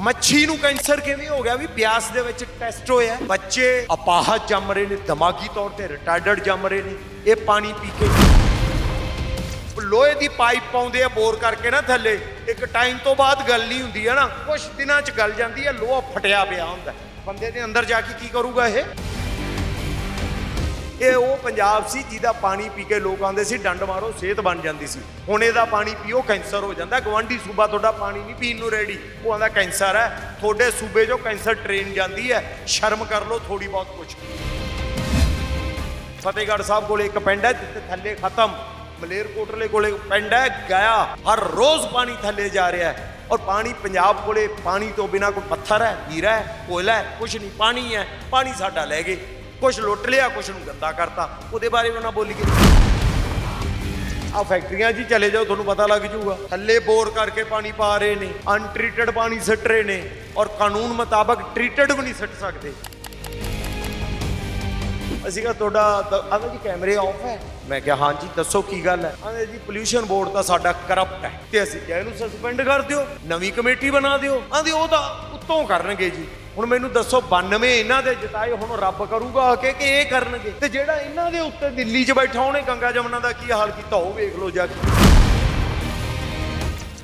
ਮੱਛੀ ਨੂੰ ਕੈਂਸਰ ਕਿਵੇਂ ਹੋ ਗਿਆ? ਵੀ ਬਿਆਸ ਦੇ ਵਿੱਚ ਟੈਸਟ ਹੋਇਆ। ਬੱਚੇ ਅਪਾਹਜ ਜੰਮ ਰਹੇ ਨੇ, ਦਿਮਾਗੀ ਤੌਰ ਤੇ ਰਿਟਾਰਡਡ ਜੰਮ ਰਹੇ ਨੇ, ਇਹ ਪਾਣੀ ਪੀ ਕੇ। ਲੋਹੇ ਦੀ ਪਾਈਪ ਪਾਉਂਦੇ ਆ ਬੋਰ ਕਰਕੇ ਨਾ ਥੱਲੇ, ਇੱਕ ਟਾਈਮ ਤੋਂ ਬਾਅਦ ਗੱਲ ਨਹੀਂ ਹੁੰਦੀ ਹੈ ਨਾ ਕੁਝ ਦਿਨਾਂ 'ਚ ਗੱਲ ਜਾਂਦੀ ਹੈ ਲੋਹਾ ਫਟਿਆ ਪਿਆ ਹੁੰਦਾ। ਬੰਦੇ ਦੇ ਅੰਦਰ ਜਾ ਕੇ ਕੀ ਕਰੂਗਾ ਇਹ? ਇਹ ਉਹ ਪੰਜਾਬ ਸੀ ਜਿਹਦਾ ਪਾਣੀ ਪੀ ਕੇ ਲੋਕ ਆਉਂਦੇ ਸੀ, ਡੰਡ ਮਾਰੋ, ਸਿਹਤ ਬਣ ਜਾਂਦੀ ਸੀ। ਹੁਣ ਇਹਦਾ ਪਾਣੀ ਪੀਓ, ਕੈਂਸਰ ਹੋ ਜਾਂਦਾ। ਗਵਾਂਢੀ ਸੂਬਾ ਤੁਹਾਡਾ ਪਾਣੀ ਨਹੀਂ ਪੀਣ ਨੂੰ ਰੈਡੀ ਉਹ ਆਂਦਾ, ਕੈਂਸਰ ਹੈ। ਤੁਹਾਡੇ ਸੂਬੇ 'ਚੋਂ ਕੈਂਸਰ ਟ੍ਰੇਨ ਜਾਂਦੀ ਹੈ। ਸ਼ਰਮ ਕਰ ਲਓ ਥੋੜੀ ਬਹੁਤ ਕੁਛ। ਫਤਿਹਗੜ੍ਹ ਸਾਹਿਬ ਕੋਲੇ ਇੱਕ ਪਿੰਡ ਹੈ, ਜਿੱਥੇ ਥੱਲੇ ਖਤਮ। ਮਲੇਰਕੋਟਲੇ ਕੋਲੇ ਪਿੰਡ ਹੈ, ਗਿਆ। ਹਰ ਰੋਜ਼ ਪਾਣੀ ਥੱਲੇ ਜਾ ਰਿਹਾ ਹੈ। ਔਰ ਪਾਣੀ ਪੰਜਾਬ ਕੋਲੇ ਪਾਣੀ ਤੋਂ ਬਿਨਾ ਕੋਈ ਪੱਥਰ ਹੈ ਹੀਰਾ ਹੈ ਕੋਇਲਾ ਹੈ, ਕੁਛ ਨਹੀਂ। ਪਾਣੀ ਹੈ, ਪਾਣੀ ਸਾਡਾ ਲੈ ਗਏ। ਕੁਛ ਲੁੱਟ ਲਿਆ, ਕੁਛ ਨੂੰ ਗੰਦਾ ਕਰਤਾ। ਉਹਦੇ ਬਾਰੇ ਵੀ ਨਾ ਬੋਲੀਏ ਆ ਫੈਕਟਰੀਆਂ 'ਚ ਚਲੇ ਜਾਓ, ਤੁਹਾਨੂੰ ਪਤਾ ਲੱਗ ਜਾਊਗਾ। ਥੱਲੇ ਬੋਰ ਕਰਕੇ ਪਾਣੀ ਪਾ ਰਹੇ ਨੇ ਅਨਟ੍ਰੀਟਡ ਪਾਣੀ ਸਿੱਟ ਰਹੇ ਨੇ, ਔਰ ਕਾਨੂੰਨ ਮੁਤਾਬਕ ਟ੍ਰੀਟਡ ਵੀ ਨਹੀਂ ਸਿੱਟ ਸਕਦੇ। ਅਸੀਂ ਕਿਹਾ, ਤੁਹਾਡਾ ਆਂਦਾ ਜੀ, ਕੈਮਰੇ ਆਫ ਹੈ। ਮੈਂ ਕਿਹਾ ਹਾਂਜੀ ਦੱਸੋ ਕੀ ਗੱਲ ਹੈ? ਆਂਦੇ ਜੀ ਪੋਲੂਸ਼ਨ ਬੋਰਡ ਤਾਂ ਸਾਡਾ ਕਰਪਟ ਹੈ। ਤੇ ਅਸੀਂ ਕਿਹਾ, ਇਹਨੂੰ ਸਸਪੈਂਡ ਕਰ ਦਿਓ, ਨਵੀਂ ਕਮੇਟੀ ਬਣਾ ਦਿਓ। ਆਂਦੇ ਉਹ ਤਾਂ ਉੱਤੋਂ ਕਰਨਗੇ ਜੀ। ਹੁਣ ਮੈਨੂੰ ਦੱਸੋ 92 ਇਹਨਾਂ ਦੇ ਜਿਤਾਏ ਹੁਣ ਰੱਬ ਕਰੂਗਾ ਆ ਕਿ ਇਹ ਕਰਨਗੇ? ਤੇ ਜਿਹੜਾ ਇਹਨਾਂ ਦੇ ਉੱਤੇ ਦਿੱਲੀ 'ਚ ਬੈਠਾ, ਉਹਨੇ ਗੰਗਾ ਜਮਨਾ ਦਾ ਕੀ ਹਾਲ ਕੀਤਾ, ਉਹ ਵੇਖ ਲਓ ਜਾ ਕੇ।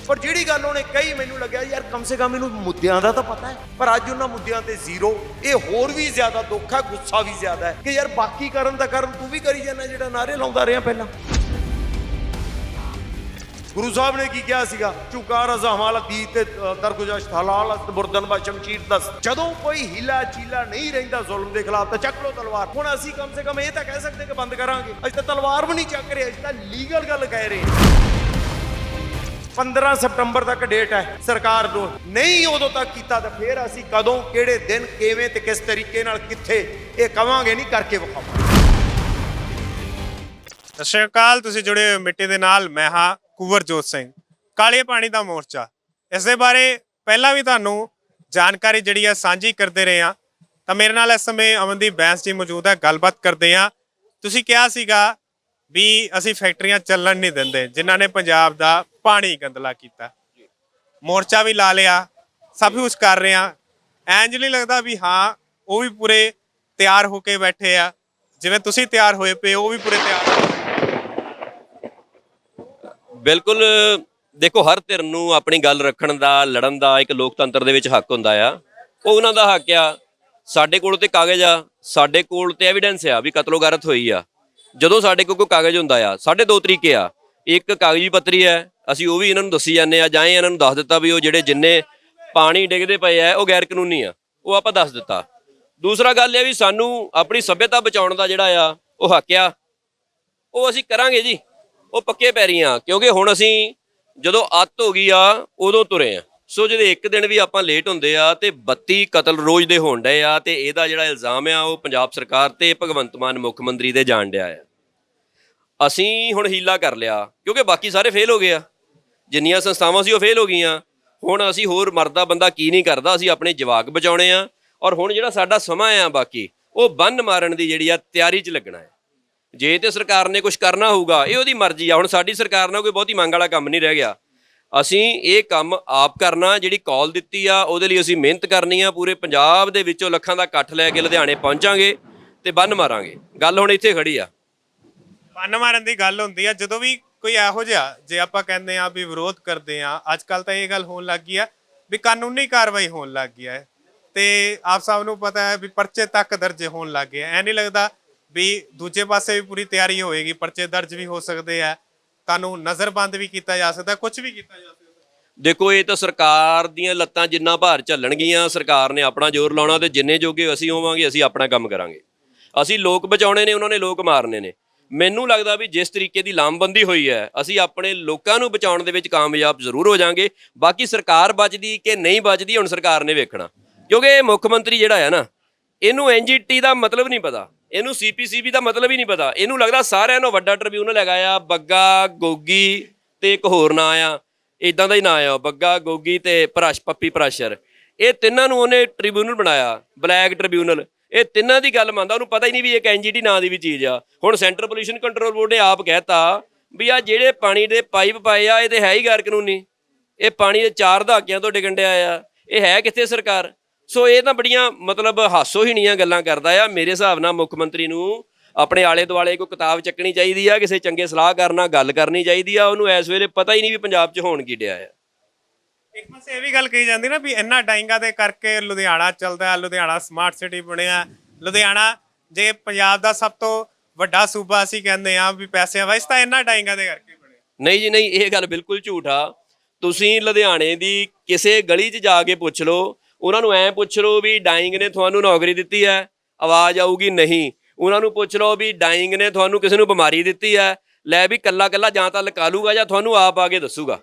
ਪਰ ਜਿਹੜੀ ਗੱਲ ਉਹਨੇ ਕਹੀ, ਮੈਨੂੰ ਲੱਗਿਆ ਯਾਰ ਕਮ ਸੇ ਕਮ ਇਹਨੂੰ ਮੁੱਦਿਆਂ ਦਾ ਤਾਂ ਪਤਾ ਹੈ, ਪਰ ਅੱਜ ਉਹਨਾਂ ਮੁੱਦਿਆਂ ਤੇ ਜ਼ੀਰੋ। ਇਹ ਹੋਰ ਵੀ ਜ਼ਿਆਦਾ ਦੁੱਖ ਹੈ, ਗੁੱਸਾ ਵੀ ਜ਼ਿਆਦਾ ਹੈ ਕਿ ਯਾਰ ਬਾਕੀ ਕਰਨ ਦਾ ਕਰਨ ਤੂੰ ਵੀ ਕਰੀ ਜਾਂਦਾ ਜਿਹੜਾ ਨਾਰੇ ਲਾਉਂਦਾ ਰਿਹਾ ਪਹਿਲਾਂ। ਗੁਰੂ ਸਾਹਿਬ ਨੇ ਕੀ ਕਿਹਾ ਸੀਗਾ? ਚੁਕਾ ਰਜ਼ਾ ਹਮਾਲਾ ਦੀ ਤੇ ਦਰਗੁਜਾਸ਼ ਹਲਾਲ ਅਸਤ ਬੁਰਦਨ ਬਾ ਸ਼ਮਸ਼ੀਰ ਦਸ ਜਦੋਂ ਕੋਈ ਹਿਲਾ ਚੀਲਾ ਨਹੀਂ ਰਹਿੰਦਾ ਜ਼ੁਲਮ ਦੇ ਖਿਲਾਫ, ਤਾਂ ਚੱਕ ਲੋ ਤਲਵਾਰ। ਹੁਣ ਅਸੀਂ ਕਮ ਸੇ ਕਮ ਇਹ ਤਾਂ ਕਹਿ ਸਕਦੇ ਕਿ ਬੰਦ ਕਰਾਂਗੇ। ਅਸੀਂ ਤਾਂ ਤਲਵਾਰ ਵੀ ਨਹੀਂ ਚੱਕ ਰਹੇ, ਅਸੀਂ ਤਾਂ ਲੀਗਲ ਗੱਲ ਕਹਿ ਰਹੇ ਹਾਂ। 15 ਸਤੰਬਰ ਤੱਕ ਡੇਟ ਹੈ, ਸਰਕਾਰ ਦੋ ਨਹੀਂ ਉਦੋਂ ਤੱਕ ਕੀਤਾ ਤਾਂ ਫੇਰ ਅਸੀਂ ਕਦੋਂ, ਕਿਹੜੇ ਦਿਨ, ਕਿਵੇਂ ਤੇ ਕਿਸ ਤਰੀਕੇ ਨਾਲ ਕਿੱਥੇ, ਇਹ ਕਵਾਂਗੇ ਨਹੀਂ, ਕਰਕੇ ਵਿਖਾਵਾਂਗੇ। ਸਤਿ ਸ਼੍ਰੀ ਅਕਾਲ, ਤੁਸੀਂ ਜੁੜੇ ਹੋ ਮਿੱਟੀ ਦੇ ਨਾਲ, ਮੈਂ ਹਾਂ ਕੁਵਰਜੋਤ ਸਿੰਘ, ਕਾਲੇ ਪਾਣੀ ਦਾ ਮੋਰਚਾ। ਇਸ ਦੇ ਬਾਰੇ ਪਹਿਲਾਂ ਵੀ ਤੁਹਾਨੂੰ ਜਾਣਕਾਰੀ ਜਿਹੜੀ ਆ ਸਾਂਝੀ ਕਰਦੇ ਰਹੇ ਆ ਤਾਂ ਮੇਰੇ ਨਾਲ ਇਸ ਸਮੇਂ ਅਮਨਦੀਪ ਬੈਂਸ ਜੀ ਮੌਜੂਦ ਹੈ ਗੱਲਬਾਤ ਕਰਦੇ ਆ ਤੁਸੀਂ ਕਿਹਾ ਸੀਗਾ ਵੀ ਅਸੀਂ ਫੈਕਟਰੀਆਂ ਚੱਲਣ ਨਹੀਂ ਦਿੰਦੇ, ਜਿਨ੍ਹਾਂ ਨੇ ਪੰਜਾਬ ਦਾ ਪਾਣੀ ਗੰਦਲਾ ਕੀਤਾ। ਮੋਰਚਾ ਵੀ ਲਾ ਲਿਆ, ਸਭ ਕੁਝ ਕਰ ਰਹੇ ਆ ਐਂਜ ਨਹੀਂ ਲੱਗਦਾ ਵੀ ਹਾਂ, ਉਹ ਵੀ ਪੂਰੇ ਤਿਆਰ ਹੋ ਕੇ ਬੈਠੇ ਆ। ਜਿਵੇਂ ਤੁਸੀਂ ਤਿਆਰ ਹੋਏ ਪਏ ਉਹ ਵੀ ਪੂਰੇ ਤਿਆਰ ਹੋ ਬਿਲਕੁਲ, ਦੇਖੋ, ਹਰ ਧਿਰ ਨੂੰ ਆਪਣੀ ਗੱਲ ਰੱਖਣ ਦਾ, ਲੜਨ ਦਾ ਇੱਕ ਲੋਕਤੰਤਰ ਦੇ ਵਿੱਚ ਹੱਕ ਹੁੰਦਾ ਆ। ਉਹ ਉਹਨਾਂ ਦਾ ਹੱਕ ਆ। ਸਾਡੇ ਕੋਲ ਤੇ ਕਾਗਜ਼ ਆ। ਸਾਡੇ ਕੋਲ ਤੇ ਐਵੀਡੈਂਸ ਆ ਵੀ ਕਤਲੋਗਾਰਤ ਹੋਈ ਆ। ਜਦੋਂ ਸਾਡੇ ਕੋਲ ਕੋਈ ਕਾਗਜ਼ ਹੁੰਦਾ ਆ ਸਾਡੇ ਦੋ ਤਰੀਕੇ ਆ। ਇੱਕ ਕਾਗਜ਼ੀ ਪੱਤਰੀ ਹੈ, ਅਸੀਂ ਉਹ ਵੀ ਇਹਨਾਂ ਨੂੰ ਦੱਸੀ ਜਾਂਦੇ ਆ, ਜਾਂ ਇਹਨਾਂ ਨੂੰ ਦੱਸ ਦਿੱਤਾ ਵੀ ਉਹ ਜਿਹੜੇ ਜਿੰਨੇ ਪਾਣੀ ਡਿੱਗਦੇ ਪਏ ਆ, ਉਹ ਗੈਰ ਕਾਨੂੰਨੀ ਆ। ਉਹ ਆਪਾਂ ਦੱਸ ਦਿੱਤਾ। ਦੂਸਰਾ ਗੱਲ ਇਹ ਵੀ ਸਾਨੂੰ ਆਪਣੀ ਸੱਭਿਅਤਾ ਬਚਾਉਣ ਦਾ ਜਿਹੜਾ ਆ, ਉਹ ਹੱਕ ਆ। ਉਹ ਅਸੀਂ ਕਰਾਂਗੇ ਜੀ। ਉਹ ਪੱਕੇ ਪੈਰੀਆਂ, ਕਿਉਂਕਿ ਹੁਣ ਅਸੀਂ ਜਦੋਂ ਅੱਤ ਹੋ ਗਈ ਆ, ਉਦੋਂ ਤੁਰੇ ਆ। ਸੋ ਜਿਹਦੇ ਇੱਕ ਦਿਨ ਵੀ ਆਪਾਂ ਲੇਟ ਹੁੰਦੇ ਆ ਤੇ 32 ਕਤਲ ਰੋਜ਼ ਦੇ ਹੋਣ ਡਏ ਆ ਤੇ ਇਹਦਾ ਜਿਹੜਾ ਇਲਜ਼ਾਮ ਆ, ਉਹ ਪੰਜਾਬ ਸਰਕਾਰ ਤੇ ਭਗਵੰਤ ਮਾਨ ਮੁੱਖ ਮੰਤਰੀ ਦੇ ਜਾਣ ਡਿਆ ਆ। ਅਸੀਂ ਹੁਣ ਹੀਲਾ ਕਰ ਲਿਆ, ਕਿਉਂਕਿ ਬਾਕੀ ਸਾਰੇ ਫੇਲ ਹੋ ਗਏ ਆ। ਜਿੰਨੀਆਂ ਸੰਸਥਾਵਾਂ ਸੀ, ਉਹ ਫੇਲ ਹੋ ਗਈਆਂ। ਹੁਣ ਅਸੀਂ ਹੋਰ ਮਰਦਾ ਬੰਦਾ ਕੀ ਨਹੀਂ ਕਰਦਾ, ਅਸੀਂ ਆਪਣੇ ਜਵਾਕ ਬਚਾਉਣੇ ਆ। ਔਰ ਹੁਣ ਜਿਹੜਾ ਸਾਡਾ ਸਮਾਂ ਆ ਬਾਕੀ, ਉਹ ਬੰਨ ਮਾਰਨ ਦੀ ਜਿਹੜੀ ਆ ਤਿਆਰੀ 'ਚ ਲੱਗਣਾ ਹੈ ਜੇ ਤੇ ਸਰਕਾਰ ਨੇ ਕੁਝ ਕਰਨਾ ਹੋਊਗਾ, ਇਹ ਉਹਦੀ ਮਰਜ਼ੀ ਆ। ਹੁਣ ਸਾਡੀ ਸਰਕਾਰ ਨਾਲ ਕੋਈ ਬਹੁਤੀ ਮੰਗ ਵਾਲਾ ਕੰਮ ਨਹੀਂ ਰਹਿ ਗਿਆ। ਅਸੀਂ ਇਹ ਕੰਮ ਆਪ ਕਰਨਾ, ਜਿਹੜੀ ਕਾਲ ਦਿੱਤੀ ਆ, ਉਹਦੇ ਲਈ ਅਸੀਂ ਮਿਹਨਤ ਕਰਨੀ ਆ। ਪੂਰੇ ਪੰਜਾਬ ਦੇ ਵਿੱਚੋਂ ਲੱਖਾਂ ਦਾ ਇਕੱਠ ਲੈ ਕੇ ਲੁਧਿਆਣੇ ਪਹੁੰਚਾਂਗੇ ਤੇ ਬੰਨ ਮਾਰਾਂਗੇ। ਗੱਲ ਹੁਣ ਇੱਥੇ ਖੜੀ ਆ। ਬੰਨ ਮਾਰਨ ਦੀ ਗੱਲ ਹੁੰਦੀ ਆ। ਜਦੋਂ ਵੀ ਕੋਈ ਇਹੋ ਜਿਹਾ, ਜੇ ਆਪਾਂ ਕਹਿੰਦੇ ਆ ਵੀ ਵਿਰੋਧ ਕਰਦੇ ਆ ਅੱਜ ਕੱਲ ਤਾਂ ਇਹ ਗੱਲ ਹੋਣ ਲੱਗ ਗਈ ਆ ਵੀ ਕਾਨੂੰਨੀ ਕਾਰਵਾਈ ਹੋਣ ਲੱਗ ਗਈ ਹੈ ਤੇ ਆਪ ਸਭ ਨੂੰ ਪਤਾ ਹੈ ਵੀ ਪਰਚੇ ਤੱਕ ਦਰਜ ਹੋਣ ਲੱਗ ਗਏ ਐ ਨਹੀਂ ਲੱਗਦਾ ਵੀ ਦੂਜੇ ਪਾਸੇ ਵੀ ਪੂਰੀ ਤਿਆਰੀ ਹੋਏਗੀ, ਪਰਚੇ ਦਰਜ ਵੀ ਹੋ ਸਕਦੇ ਆ। ਤੁਹਾਨੂੰ ਨਜ਼ਰਬੰਦ ਵੀ ਕੀਤਾ ਜਾ ਸਕਦਾ ਕੁਝ ਵੀ ਕੀਤਾ ਜਾ ਸਕਦਾ। ਦੇਖੋ, ਇਹ ਤਾਂ ਸਰਕਾਰ ਦੀਆਂ ਲੱਤਾਂ ਜਿੰਨਾ ਭਾਰ ਝੱਲਣਗੀਆਂ, ਸਰਕਾਰ ਨੇ ਆਪਣਾ ਜ਼ੋਰ ਲਾਉਣਾ ਤੇ ਜਿੰਨੇ ਜੋਗੇ ਅਸੀਂ ਹੋਵਾਂਗੇ, ਅਸੀਂ ਆਪਣਾ ਕੰਮ ਕਰਾਂਗੇ। ਅਸੀਂ ਲੋਕ ਬਚਾਉਣੇ ਨੇ, ਉਹਨਾਂ ਨੇ ਲੋਕ ਮਾਰਨੇ ਨੇ। ਮੈਨੂੰ ਲੱਗਦਾ ਵੀ ਜਿਸ ਤਰੀਕੇ ਦੀ ਲਾਮਬੰਦੀ ਹੋਈ ਹੈ, ਅਸੀਂ ਆਪਣੇ ਲੋਕਾਂ ਨੂੰ ਬਚਾਉਣ ਦੇ ਵਿੱਚ ਕਾਮਯਾਬ ਜ਼ਰੂਰ ਹੋ ਜਾਾਂਗੇ। ਬਾਕੀ ਸਰਕਾਰ ਬਚਦੀ ਕਿ ਨਹੀਂ ਬਚਦੀ, ਹੁਣ ਸਰਕਾਰ ਨੇ ਵੇਖਣਾ। ਕਿਉਂਕਿ ਮੁੱਖ ਮੰਤਰੀ ਜਿਹੜਾ ਹੈ ਨਾ, ਇਹਨੂੰ ਐਨਜੀਟੀ ਦਾ ਮਤਲਬ ਨਹੀਂ ਪਤਾ। ਇਹਨੂੰ ਸੀਪੀਸੀਬੀ ਦਾ ਮਤਲਬ ਹੀ ਨਹੀਂ ਪਤਾ। ਇਹਨੂੰ ਲੱਗਦਾ ਸਾਰਿਆਂ ਨੂੰ ਵੱਡਾ ਟ੍ਰਿਬਿਊਨਲ ਹੈਗਾ ਆ ਬੱਗਾ, ਗੋਗੀ ਤੇ ਇੱਕ ਹੋਰ ਨਾਂ ਆ। ਇਦਾਂ ਦਾ ਹੀ ਨਾਂ ਆ ਬੱਗਾ, ਗੋਗੀ ਤੇ ਪ੍ਰਸ਼ ਪੱਪੀ ਪ੍ਰਸ਼ਰ ਇਹ ਤਿੰਨਾਂ ਨੂੰ ਉਹਨੇ ਟ੍ਰਿਬਿਊਨਲ ਬਣਾਇਆ, ਬਲੈਕ ਟ੍ਰਿਬਿਊਨਲ ਇਹ ਤਿੰਨਾਂ ਦੀ ਗੱਲ ਮੰਨਦਾ, ਉਹਨੂੰ ਪਤਾ ਹੀ ਨਹੀਂ ਵੀ ਇੱਕ ਐਨਜੀਟੀ ਨਾਂ ਦੀ ਵੀ ਚੀਜ਼ ਆ। ਹੁਣ ਸੈਂਟਰ ਪੋਲੂਸ਼ਨ ਕੰਟਰੋਲ ਬੋਰਡ ਨੇ ਆਪ ਕਹਿਤਾ ਵੀ ਆ ਜਿਹੜੇ ਪਾਣੀ ਦੇ ਪਾਈਪ ਪਾਏ ਆ, ਇਹ ਤੇ ਹੈ ਹੀ ਗੈਰ ਕਾਨੂੰਨੀ। ਇਹ ਪਾਣੀ ਦੇ ਚਾਰ ਦਹਾਕਿਆਂ ਤੋਂ ਡਿੱਗਣ ਡਿਆ ਆ। ਇਹ ਹੈ ਕਿੱਥੇ ਸਰਕਾਰ? ਸੋ ਇਹ ਤਾਂ ਬੜੀਆਂ ਮਤਲਬ ਹਾਸੋਹੀਣੀਆਂ ਗੱਲਾਂ ਕਰਦਾ ਆ। ਮੇਰੇ ਹਿਸਾਬ ਨਾਲ ਮੁੱਖ ਮੰਤਰੀ ਨੂੰ ਆਪਣੇ ਆਲੇ ਦੁਆਲੇ ਕੋਈ ਕਿਤਾਬ ਚੱਕਣੀ ਚਾਹੀਦੀ ਆ ਕਿਸੇ ਚੰਗੇ ਸਲਾਹਕਾਰ ਨਾਲ ਗੱਲ ਕਰਨੀ ਚਾਹੀਦੀ ਆ। ਉਹਨੂੰ ਇਸ ਵੇਲੇ ਪਤਾ ਹੀ ਨਹੀਂ ਵੀ ਪੰਜਾਬ 'ਚ ਹੋਣ ਕੀ ਡਿਆ ਆ। ਇੱਕ ਪਾਸੇ ਇਹ ਵੀ ਗੱਲ ਕਹੀ ਜਾਂਦੀ ਨਾ ਵੀ ਇੰਨਾ ਡਾਈਂਗਾ ਦੇ ਕਰਕੇ ਲੁਧਿਆਣਾ ਚੱਲਦਾ ਲੁਧਿਆਣਾ ਸਮਾਰਟ ਸਿਟੀ ਬਣਿਆ। ਲੁਧਿਆਣਾ ਜੇ ਪੰਜਾਬ ਦਾ ਸਭ ਤੋਂ ਵੱਡਾ ਸੂਬਾ ਅਸੀਂ ਕਹਿੰਦੇ ਆ ਵੀ ਪੈਸਿਆਂ ਵਾਈਸ ਤਾਂ ਇੰਨਾ ਡਾਈਂਗਾ ਦੇ ਕਰਕੇ ਬਣਿਆ। ਨਹੀਂ ਜੀ ਨਹੀਂ ਇਹ ਗੱਲ ਬਿਲਕੁਲ ਝੂਠ ਆ। ਤੁਸੀਂ ਲੁਧਿਆਣੇ ਦੀ ਕਿਸੇ ਗਲੀ 'ਚ ਜਾ ਕੇ ਪੁੱਛ ਲਓ ਉਹਨਾਂ ਨੂੰ ਐ ਪੁੱਛ ਲਓ ਵੀ ਡਾਈਂਗ ਨੇ ਤੁਹਾਨੂੰ ਨੌਕਰੀ ਦਿੱਤੀ ਹੈ, ਆਵਾਜ਼ ਆਊਗੀ ਨਹੀਂ। ਉਹਨਾਂ ਨੂੰ ਪੁੱਛ ਲਓ ਵੀ ਡਾਈਂਗ ਨੇ ਤੁਹਾਨੂੰ ਕਿਸੇ ਨੂੰ ਬਿਮਾਰੀ ਦਿੱਤੀ ਹੈ, ਲੈ ਵੀ ਕੱਲਾ ਕੱਲਾ ਜਾਂ ਤਾਂ ਲਕਾਲੂਗਾ ਜਾਂ ਤੁਹਾਨੂੰ ਆਪ ਆ ਕੇ ਦੱਸੂਗਾ।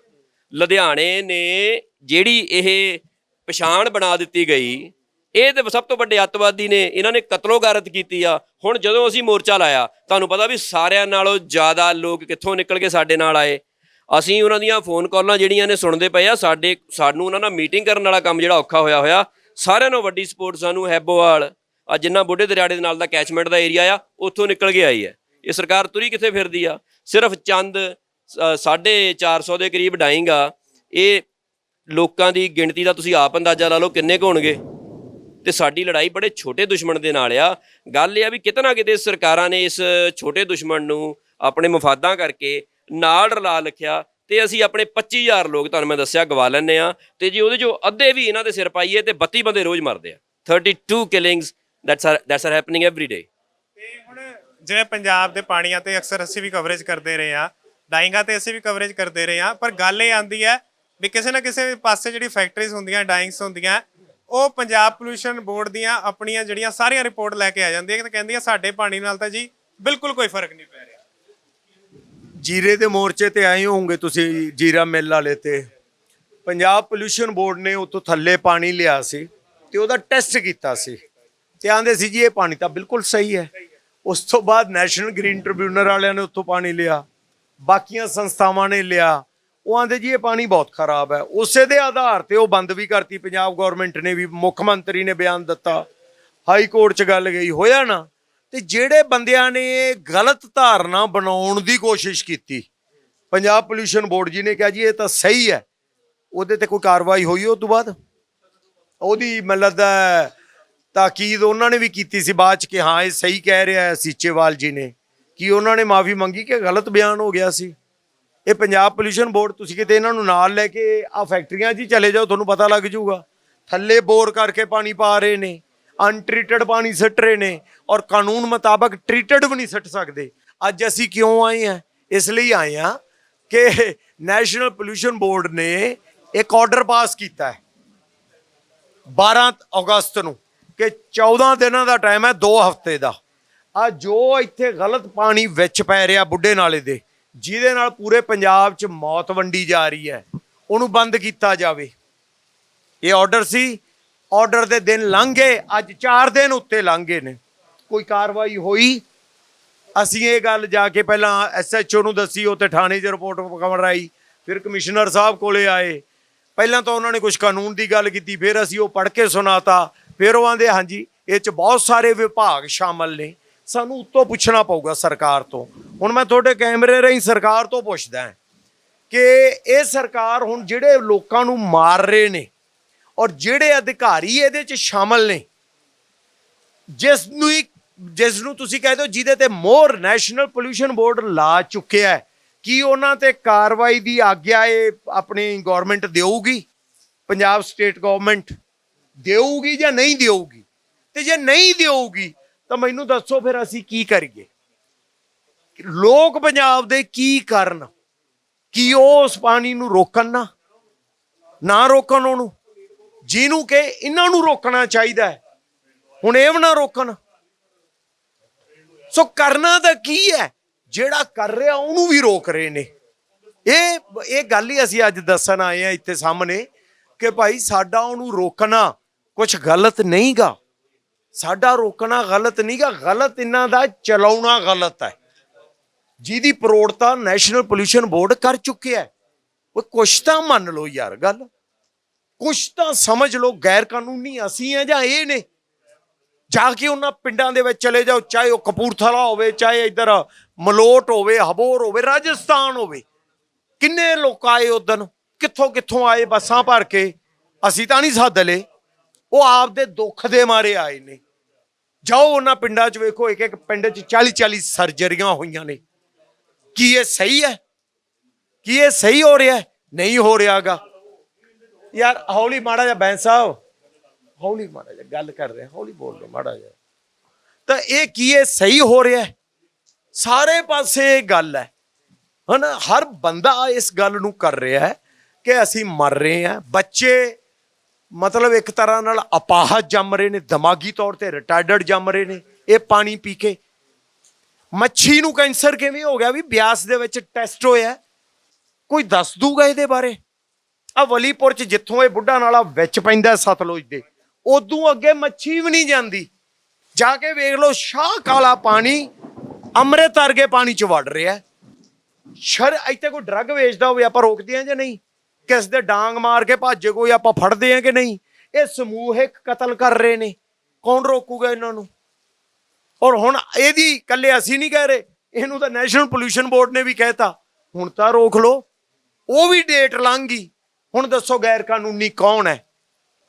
ਲੁਧਿਆਣੇ ਨੇ ਜਿਹੜੀ ਇਹ ਪਛਾਣ ਬਣਾ ਦਿੱਤੀ ਗਈ, ਇਹ ਤੇ ਸਭ ਤੋਂ ਵੱਡੇ ਅੱਤਵਾਦੀ ਨੇ, ਇਹਨਾਂ ਨੇ ਕਤਲੋਗਾਰਤ ਕੀਤੀ ਆ। ਹੁਣ ਜਦੋਂ ਅਸੀਂ ਮੋਰਚਾ ਲਾਇਆ, ਤੁਹਾਨੂੰ ਪਤਾ ਵੀ ਸਾਰਿਆਂ ਨਾਲੋਂ ਜ਼ਿਆਦਾ ਲੋਕ ਕਿੱਥੋਂ ਨਿਕਲ ਕੇ ਸਾਡੇ ਨਾਲ ਆਏ। ਅਸੀਂ ਉਹਨਾਂ ਦੀਆਂ ਫੋਨ ਕਾਲਾਂ ਜਿਹੜੀਆਂ ਨੇ ਸੁਣਦੇ ਪਏ ਆ ਸਾਡੇ ਸਾਨੂੰ ਉਹਨਾਂ ਨਾਲ ਮੀਟਿੰਗ ਕਰਨ ਵਾਲਾ ਕੰਮ ਜਿਹੜਾ ਔਖਾ ਹੋਇਆ ਹੋਇਆ ਸਾਰਿਆਂ ਨਾਲੋਂ ਵੱਡੀ ਸਪੋਰਟ ਸਾਨੂੰ ਹੈਬੋਵਾਲ ਆ ਜਿੰਨਾ ਬੁੱਢੇ ਦਰਿਆੜੇ ਦੇ ਨਾਲ ਦਾ ਕੈਚਮੈਂਟ ਦਾ ਏਰੀਆ ਆ ਉੱਥੋਂ ਨਿਕਲ ਕੇ ਆਈ ਹੈ। ਇਹ ਸਰਕਾਰ ਤੁਰੀ ਕਿੱਥੇ ਫਿਰਦੀ ਆ? ਸਿਰਫ ਚੰਦ ਅ, ਸਾਢੇ 400 ਦੇ ਕਰੀਬ ਡਾਈਂਗ ਆ। ਇਹ ਲੋਕਾਂ ਦੀ ਗਿਣਤੀ ਦਾ ਤੁਸੀਂ ਆਪ ਅੰਦਾਜ਼ਾ ਲਾ ਲਓ ਕਿੰਨੇ ਕੁ ਹੋਣਗੇ? ਤੇ ਸਾਡੀ ਲੜਾਈ ਬੜੇ ਛੋਟੇ ਦੁਸ਼ਮਣ ਦੇ ਨਾਲ ਆ। ਗੱਲ ਇਹ ਆ ਵੀ ਕਿਤੇ ਨਾ ਕਿਤੇ ਸਰਕਾਰਾਂ ਨੇ ਇਸ ਛੋਟੇ ਦੁਸ਼ਮਣ ਨੂੰ ਆਪਣੇ ਮਫਾਦਾਂ ਕਰਕੇ ਨਾਲ ਰਲਾ ਲਿਖਿਆ ਤੇ ਅਸੀਂ ਆਪਣੇ 25000 ਲੋਕ, ਤੁਹਾਨੂੰ ਮੈਂ ਦੱਸਿਆ, ਗਵਾ ਲੈਂਦੇ ਆ ਤੇ ਜੀ ਉਹਦੇ ਚੋਂ ਅੱਧੇ ਵੀ ਇਹਨਾਂ ਦੇ ਸਿਰ ਪਾਈਏ ਤੇ 32 ਬੰਦੇ ਰੋਜ਼ ਮਰਦੇ ਆ। 32 killings that's are that's are happening every day ਤੇ ਹੁਣ ਜਿਵੇਂ ਪੰਜਾਬ ਦੇ ਪਾਣੀਆਂ ਤੇ ਅਕਸਰ ਅਸੀਂ ਵੀ ਕਵਰੇਜ ਕਰਦੇ ਰਹੇ ਆ ਡਾਈਂਗਾ ਤੇ ਅਸੀਂ ਵੀ ਕਵਰੇਜ ਕਰਦੇ ਰਹੇ ਆ ਪਰ ਗੱਲ ਇਹ ਆਂਦੀ ਹੈ ਵੀ ਕਿਸੇ ਨਾ ਕਿਸੇ ਪਾਸੇ ਜਿਹੜੀ ਫੈਕਟਰੀਜ਼ ਹੁੰਦੀਆਂ ਡਾਈਂਗਸ ਹੁੰਦੀਆਂ, ਉਹ ਪੰਜਾਬ ਪੋਲੂਸ਼ਨ ਬੋਰਡ ਦੀਆਂ ਆਪਣੀਆਂ ਜਿਹੜੀਆਂ ਸਾਰੀਆਂ ਰਿਪੋਰਟ ਲੈ ਕੇ ਆ ਜਾਂਦੀਆਂ ਤੇ ਕਹਿੰਦੀਆਂ ਸਾਡੇ ਪਾਣੀ ਨਾਲ ਤਾਂ ਜੀ ਬਿਲਕੁਲ ਕੋਈ ਫ਼ਰਕ ਨਹੀਂ ਪੈ ਰਿਹਾ। ਜੀਰੇ ਦੇ ਮੋਰਚੇ ਤੇ ਆਏ ਹੋਵੋਗੇ ਤੁਸੀਂ ਜੀਰਾ ਮਿੱਲ ਵਾਲੇ ਤੇ। ਪੰਜਾਬ ਪੋਲੂਸ਼ਨ ਬੋਰਡ ਨੇ ਉਤੋਂ ਥੱਲੇ ਪਾਣੀ ਲਿਆ ਸੀ ਤੇ ਉਹਦਾ ਟੈਸਟ ਕੀਤਾ ਸੀ ਤੇ ਆਂਦੇ ਸੀ ਜੀ ਇਹ ਪਾਣੀ ਤਾਂ ਬਿਲਕੁਲ ਸਹੀ ਹੈ। ਉਸ ਤੋਂ ਬਾਅਦ ਨੈਸ਼ਨਲ ਗ੍ਰੀਨ ਟ੍ਰਿਬਿਊਨਲ ਵਾਲਿਆਂ ਨੇ ਉੱਥੋਂ ਪਾਣੀ ਲਿਆ, ਬਾਕੀਆਂ ਸੰਸਥਾਵਾਂ ਨੇ ਲਿਆ। ਉਹ ਆਂਦੇ ਜੀ ਇਹ ਪਾਣੀ ਬਹੁਤ ਖਰਾਬ ਹੈ। ਉਸੇ ਦੇ ਆਧਾਰ ਤੇ ਉਹ ਬੰਦ ਵੀ ਕਰਤੀ, ਪੰਜਾਬ ਗਵਰਨਮੈਂਟ ਨੇ ਵੀ ਮੁੱਖ ਮੰਤਰੀ ਨੇ ਬਿਆਨ ਦਿੱਤਾ। ਹਾਈ ਕੋਰਟ 'ਚ ਗੱਲ ਗਈ, ਹੋਇਆ ਨਾ? ਤੇ ਜਿਹੜੇ ਬੰਦਿਆਂ ਨੇ ਗਲਤ ਧਾਰਨਾ ਬਣਾਉਣ ਦੀ ਕੋਸ਼ਿਸ਼ ਕੀਤੀ, ਪੰਜਾਬ ਪੋਲੂਸ਼ਨ ਬੋਰਡ ਜੀ ਨੇ ਕਿਹਾ ਜੀ, ਇਹ ਤਾਂ ਸਹੀ ਹੈ। ਉਹਦੇ ਤੇ ਕੋਈ ਕਾਰਵਾਈ ਹੋਈ ਉਹ ਤੋਂ ਬਾਅਦ? ਉਹਦੀ ਮਤਲਬ ਦਾ ਤਾਕੀਦ ਉਹਨਾਂ ਨੇ ਵੀ ਕੀਤੀ ਸੀ ਬਾਅਦ ਚ ਕਿ ਹਾਂ, ਇਹ ਸਹੀ ਕਹਿ ਰਿਹਾ ਹੈ ਸੀਚੇਵਾਲ ਜੀ ਨੇ। ਕੀ ਉਹਨਾਂ ਨੇ ਮਾਫੀ ਮੰਗੀ ਕਿ ਗਲਤ ਬਿਆਨ ਹੋ ਗਿਆ ਸੀ? ਇਹ ਪੰਜਾਬ ਪੋਲੂਸ਼ਨ ਬੋਰਡ ਤੁਸੀਂ ਕਿਤੇ ਇਹਨਾਂ ਨੂੰ ਨਾਲ ਲੈ ਕੇ ਆ ਫੈਕਟਰੀਆਂ 'ਚ ਹੀ ਚਲੇ ਜਾਓ, ਤੁਹਾਨੂੰ ਪਤਾ ਲੱਗ ਜਾਊਗਾ। ਥੱਲੇ ਬੋਰ ਕਰਕੇ ਪਾਣੀ ਪਾ ਰਹੇ ਨੇ। ਅਨਟ੍ਰੀਟਡ ਪਾਣੀ ਸਿੱਟ ਰਹੇ ਨੇ ਔਰ ਕਾਨੂੰਨ ਮੁਤਾਬਕ ਟ੍ਰੀਟਡ ਵੀ ਨਹੀਂ ਸਿੱਟ ਸਕਦੇ। ਅੱਜ ਅਸੀਂ ਕਿਉਂ ਆਏ ਹਾਂ? ਇਸ ਲਈ ਆਏ ਹਾਂ ਕਿ ਨੈਸ਼ਨਲ ਪੋਲੂਸ਼ਨ ਬੋਰਡ ਨੇ ਇੱਕ ਆਰਡਰ ਪਾਸ ਕੀਤਾ ਹੈ। 12 ਅਗਸਤ ਨੂੰ ਕਿ 14 ਦਿਨਾਂ ਦਾ ਟਾਈਮ ਹੈ 2 ਹਫ਼ਤੇ ਦਾ। ਆ ਜੋ ਇੱਥੇ ਗਲਤ ਪਾਣੀ ਵਿੱਚ ਪੈ ਰਿਹਾ ਬੁੱਢੇ ਨਾਲੇ ਦੇ, ਜਿਹਦੇ ਨਾਲ ਪੂਰੇ ਪੰਜਾਬ 'ਚ ਮੌਤ ਵੰਡੀ ਜਾ ਰਹੀ ਹੈ, ਉਹਨੂੰ ਬੰਦ ਕੀਤਾ ਜਾਵੇ। ਇਹ ਆਰਡਰ ਸੀ ਆਰਡਰ ਦੇ ਦਿਨ ਲੰਘ ਗਏ ਅੱਜ 4 ਦਿਨ ਉੱਤੇ ਲੰਘ ਗਏ ਨੇ। ਕੋਈ ਕਾਰਵਾਈ ਹੋਈ? ਅਸੀਂ ਇਹ ਗੱਲ ਜਾ ਕੇ ਪਹਿਲਾਂ ਐਸਐਚਓ ਨੂੰ ਦੱਸੀ, ਉਹ ਤੇ ਥਾਣੇ 'ਚ ਰਿਪੋਰਟ ਕਮਰ ਆਈ ਫਿਰ ਕਮਿਸ਼ਨਰ ਸਾਹਿਬ ਕੋਲੇ ਆਏ। ਪਹਿਲਾਂ ਤਾਂ ਉਹਨਾਂ ਨੇ ਕੁਝ ਕਾਨੂੰਨ ਦੀ ਗੱਲ ਕੀਤੀ, ਫਿਰ ਅਸੀਂ ਉਹ ਪੜ੍ਹ ਕੇ ਸੁਣਾਤਾ, ਫਿਰ ਉਹ ਆਂਦੇ, ਹਾਂਜੀ, ਇਹ 'ਚ ਬਹੁਤ ਸਾਰੇ ਵਿਭਾਗ ਸ਼ਾਮਲ ਨੇ। ਸਾਨੂੰ ਉੱਤੋਂ ਪੁੱਛਣਾ ਪਊਗਾ ਸਰਕਾਰ ਤੋਂ। ਹੁਣ ਮੈਂ ਤੁਹਾਡੇ ਕੈਮਰੇ ਰਾਹੀਂ ਸਰਕਾਰ ਤੋਂ ਪੁੱਛਦਾ ਕਿ ਇਹ ਸਰਕਾਰ ਹੁਣ ਜਿਹੜੇ ਲੋਕਾਂ ਨੂੰ ਮਾਰ ਰਹੇ ਨੇ ਔਰ ਜਿਹੜੇ ਅਧਿਕਾਰੀ ਇਹਦੇ 'ਚ ਸ਼ਾਮਲ ਨੇ ਜਿਸ ਨੂੰ ਹੀ- ਜਿਸ ਨੂੰ ਤੁਸੀਂ ਕਹਿੰਦੇ ਹੋ ਜਿਹਦੇ ਤੇ ਮੋਰ ਨੈਸ਼ਨਲ ਪੋਲੂਸ਼ਨ ਬੋਰਡ ਲਾ ਚੁੱਕਿਆ ਹੈ, ਕੀ ਉਹਨਾਂ ਤੇ ਕਾਰਵਾਈ ਦੀ ਆਗਿਆ ਇਹ ਆਪਣੀ ਗਵਰਨਮੈਂਟ ਦੇਊਗੀ? ਪੰਜਾਬ ਸਟੇਟ ਗਵਰਨਮੈਂਟ ਦੇਊਗੀ ਜਾਂ ਨਹੀਂ ਦੇਊਗੀ? ਤੇ ਜੇ ਨਹੀਂ ਦੇਊਗੀ, ਤਾਂ ਮੈਨੂੰ ਦੱਸੋ ਫਿਰ ਅਸੀਂ ਕੀ ਕਰੀਏ? ਲੋਕ ਪੰਜਾਬ ਦੇ ਕੀ ਕਰਨ? ਕੀ ਉਹ ਉਸ ਪਾਣੀ ਨੂੰ ਰੋਕਣ ਨਾ? ਨਾ ਰੋਕਣ ਉਹਨੂੰ? ਜਿਹਨੂੰ ਕਿ ਇਹਨਾਂ ਨੂੰ ਰੋਕਣਾ ਚਾਹੀਦਾ ਹੈ। ਹੁਣ ਇਹ ਵੀ ਨਾ ਰੋਕਣ। ਸੋ ਕਰਨਾ ਤਾਂ ਕੀ ਹੈ? ਜਿਹੜਾ ਕਰ ਰਿਹਾ, ਉਹਨੂੰ ਵੀ ਰੋਕ ਰਹੇ ਨੇ। ਇਹ ਇਹ ਗੱਲ ਹੀ ਅਸੀਂ ਅੱਜ ਦੱਸਣ ਆਏ ਆ ਇੱਥੇ ਸਾਹਮਣੇ ਕਿ ਭਾਈ ਸਾਡਾ ਉਹਨੂੰ ਰੋਕਣਾ ਕੁਝ ਗਲਤ ਨਹੀਂਗਾ। ਸਾਡਾ ਰੋਕਣਾ ਗਲਤ ਨਹੀਂਗਾ। ਗਲਤ ਇਹਨਾਂ ਦਾ ਚਲਾਉਣਾ ਗਲਤ ਹੈ। ਜਿਹਦੀ ਪ੍ਰੋੜਤਾ ਨੈਸ਼ਨਲ ਪੋਲੂਸ਼ਨ ਬੋਰਡ ਕਰ ਚੁੱਕਿਆ ਉਹ ਕੁਛ ਤਾਂ ਮੰਨ ਲਓ ਯਾਰ ਗੱਲ। ਕੁਛ ਤਾਂ ਸਮਝ ਲਓ, ਗੈਰ ਕਾਨੂੰਨੀ ਅਸੀਂ ਆ ਜਾਂ ਇਹ ਨੇ। ਜਾ ਕੇ ਉਹਨਾਂ ਪਿੰਡਾਂ ਦੇ ਵਿੱਚ ਚਲੇ ਜਾਓ, ਚਾਹੇ ਉਹ ਕਪੂਰਥਲਾ ਹੋਵੇ, ਚਾਹੇ ਇੱਧਰ ਮਲੋਟ ਹੋਵੇ, ਹਬੋਰ ਹੋਵੇ, ਰਾਜਸਥਾਨ ਹੋਵੇ। ਕਿੰਨੇ ਲੋਕ ਆਏ ਉਦਨ ਕਿੱਥੋਂ ਕਿੱਥੋਂ ਆਏ ਬੱਸਾਂ ਭਰ ਕੇ? ਅਸੀਂ ਤਾਂ ਨਹੀਂ ਸੱਦ ਲਏ। ਉਹ ਆਪਦੇ ਦੁੱਖ ਦੇ ਮਾਰੇ ਆਏ ਨੇ। ਜਾਓ ਉਹਨਾਂ ਪਿੰਡਾਂ 'ਚ ਵੇਖੋ, ਇੱਕ ਇੱਕ ਪਿੰਡ 'ਚ 40 40 ਸਰਜਰੀਆਂ ਹੋਈਆਂ ਨੇ। ਕੀ ਇਹ ਸਹੀ ਹੈ? ਕੀ ਇਹ ਸਹੀ ਹੋ ਰਿਹਾ ਨਹੀਂ ਹੋ ਰਿਹਾਗਾ। ਯਾਰ, ਹੌਲੀ ਮਾੜਾ ਜਿਹਾ ਬੈਂਸ ਸਾਹਿਬ ਹੌਲੀ ਮਾੜਾ ਜਿਹਾ ਗੱਲ ਕਰ ਰਹੇ, ਹੌਲੀ ਬੋਲ ਲਓ ਮਾੜਾ ਜਿਹਾ। ਤਾਂ ਇਹ ਕੀ ਹੈ? ਸਹੀ ਹੋ ਰਿਹਾ ਹੈ? ਸਾਰੇ ਪਾਸੇ ਇਹ ਗੱਲ ਹੈ। ਹਨਾ, ਹਰ ਬੰਦਾ ਇਸ ਗੱਲ ਨੂੰ ਕਰ ਰਿਹਾ ਹੈ ਕਿ ਅਸੀਂ ਮਰ ਰਹੇ ਹਾਂ। ਬੱਚੇ ਮਤਲਬ ਇੱਕ ਤਰ੍ਹਾਂ ਨਾਲ ਅਪਾਹਜ ਜੰਮ ਰਹੇ ਨੇ, ਦਿਮਾਗੀ ਤੌਰ ਤੇ ਰਿਟਾਰਡਡ ਜੰਮ ਰਹੇ ਨੇ, ਇਹ ਪਾਣੀ ਪੀ ਕੇ। ਮੱਛੀ ਨੂੰ ਕੈਂਸਰ ਕਿਵੇਂ ਹੋ ਗਿਆ ਵੀ ਬਿਆਸ ਦੇ ਵਿੱਚ ਟੈਸਟ ਹੋਇਆ? ਕੋਈ ਦੱਸ ਦੂਗਾ ਇਹਦੇ ਬਾਰੇ? ਆ ਵਲੀਪੁਰ ਚ ਜਿੱਥੋਂ ਇਹ ਬੁੱਢਾ ਨਾਲਾ ਵਿੱਚ ਪੈਂਦਾ ਸਤਲੁਜ ਦੇ, ਉਦੋਂ ਅੱਗੇ ਮੱਛੀ ਵੀ ਨਹੀਂ ਜਾਂਦੀ। ਜਾ ਕੇ ਵੇਖ ਲਓ, ਸ਼ਾਹ ਕਾਲਾ ਪਾਣੀ ਅੰਮ੍ਰਿਤ ਵਰਗੇ ਪਾਣੀ ਚ ਵੜ ਰਿਹਾ। ਸ਼ਰ, ਇੱਥੇ ਕੋਈ ਡਰੱਗ ਵੇਚਦਾ ਹੋਵੇ, ਆਪਾਂ ਰੋਕਦੇ ਆ ਜਾਂ ਨਹੀਂ? ਕਿਸ ਦੇ ਡਾਂਗ ਮਾਰ ਕੇ ਭੱਜੇ ਕੋਈ, ਆਪਾਂ ਫੜਦੇ ਆ ਕਿ ਨਹੀਂ? ਇਹ ਸਮੂਹਿਕ ਕਤਲ ਕਰ ਰਹੇ ਨੇ। ਕੌਣ ਰੋਕੂਗਾ ਇਹਨਾਂ ਨੂੰ? ਔਰ ਹੁਣ ਇਹਦੀ ਕੱਲੇ ਅਸੀਂ ਨਹੀਂ ਕਹਿ ਰਹੇ। ਇਹਨੂੰ ਤਾਂ ਨੈਸ਼ਨਲ ਪੋਲੂਸ਼ਨ ਬੋਰਡ ਨੇ ਵੀ ਕਹਿਤਾ। ਹੁਣ ਤਾਂ ਰੋਕ ਲਓ। ਉਹ ਵੀ ਡੇਟ ਲੰਘ ਗਈ। ਹੁਣ ਦੱਸੋ ਗੈਰ ਕਾਨੂੰਨੀ ਕੌਣ ਹੈ?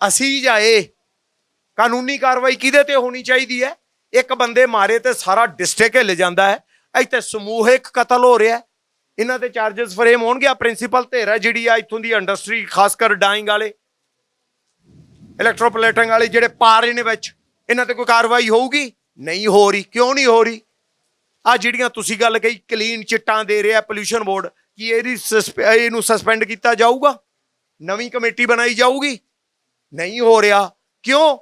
ਅਸੀਂ ਜਾਂ ਇਹ ਕਾਨੂੰਨੀ ਕਾਰਵਾਈ ਕਿਹਦੇ ਤੇ ਹੋਣੀ ਚਾਹੀਦੀ ਹੈ? ਇੱਕ ਬੰਦੇ ਮਾਰੇ ਤੇ ਸਾਰਾ ਡਿਸਟ੍ਰਿਕਟ ਹਿੱਲ ਜਾਂਦਾ ਹੈ। ਇੱਥੇ ਸਮੂਹਿਕ ਕਤਲ ਹੋ ਰਿਹਾ ਇਹਨਾਂ ਤੇ ਚਾਰजेस ਫਰੇਮ ਹੋਣਗੇ। ਆ ਪ੍ਰਿੰਸੀਪਲ ਧੇਰਾ ਜਿਹੜੀ ਆ ਇੱਥੋਂ ਦੀ ਇੰਡਸਟਰੀ ਖਾਸ ਕਰ ਡਾਈਂਗ ਵਾਲੇ ਇਲੈਕਟ੍ਰੋਪਲੇਟਿੰਗ ਵਾਲੇ ਜਿਹੜੇ ਪਾ ਰਹੇ ਨੇ ਵਿੱਚ। ਇਹਨਾਂ ਤੇ ਕੋਈ ਕਾਰਵਾਈ ਹੋਊਗੀ? ਨਹੀਂ ਹੋ ਰਹੀ। ਕਿਉਂ ਨਹੀਂ ਹੋ ਰਹੀ? ਆ ਜਿਹੜੀਆਂ ਤੁਸੀਂ ਗੱਲ ਕਹੀ ਕਲੀਨ ਚਿੱਟਾਂ ਦੇ ਰਿਹਾ ਪੋਲੂਸ਼ਨ ਬੋਰਡ ਕੀ ਇਹਦੀ ਸਸਪੈ- ਇਹਨੂੰ ਸਸਪੈਂਡ ਕੀਤਾ ਜਾਊਗਾ? ਨਵੀਂ ਕਮੇਟੀ ਬਣਾਈ ਜਾਊਗੀ। ਨਹੀਂ ਹੋ ਰਿਹਾ। ਕਿਉਂ?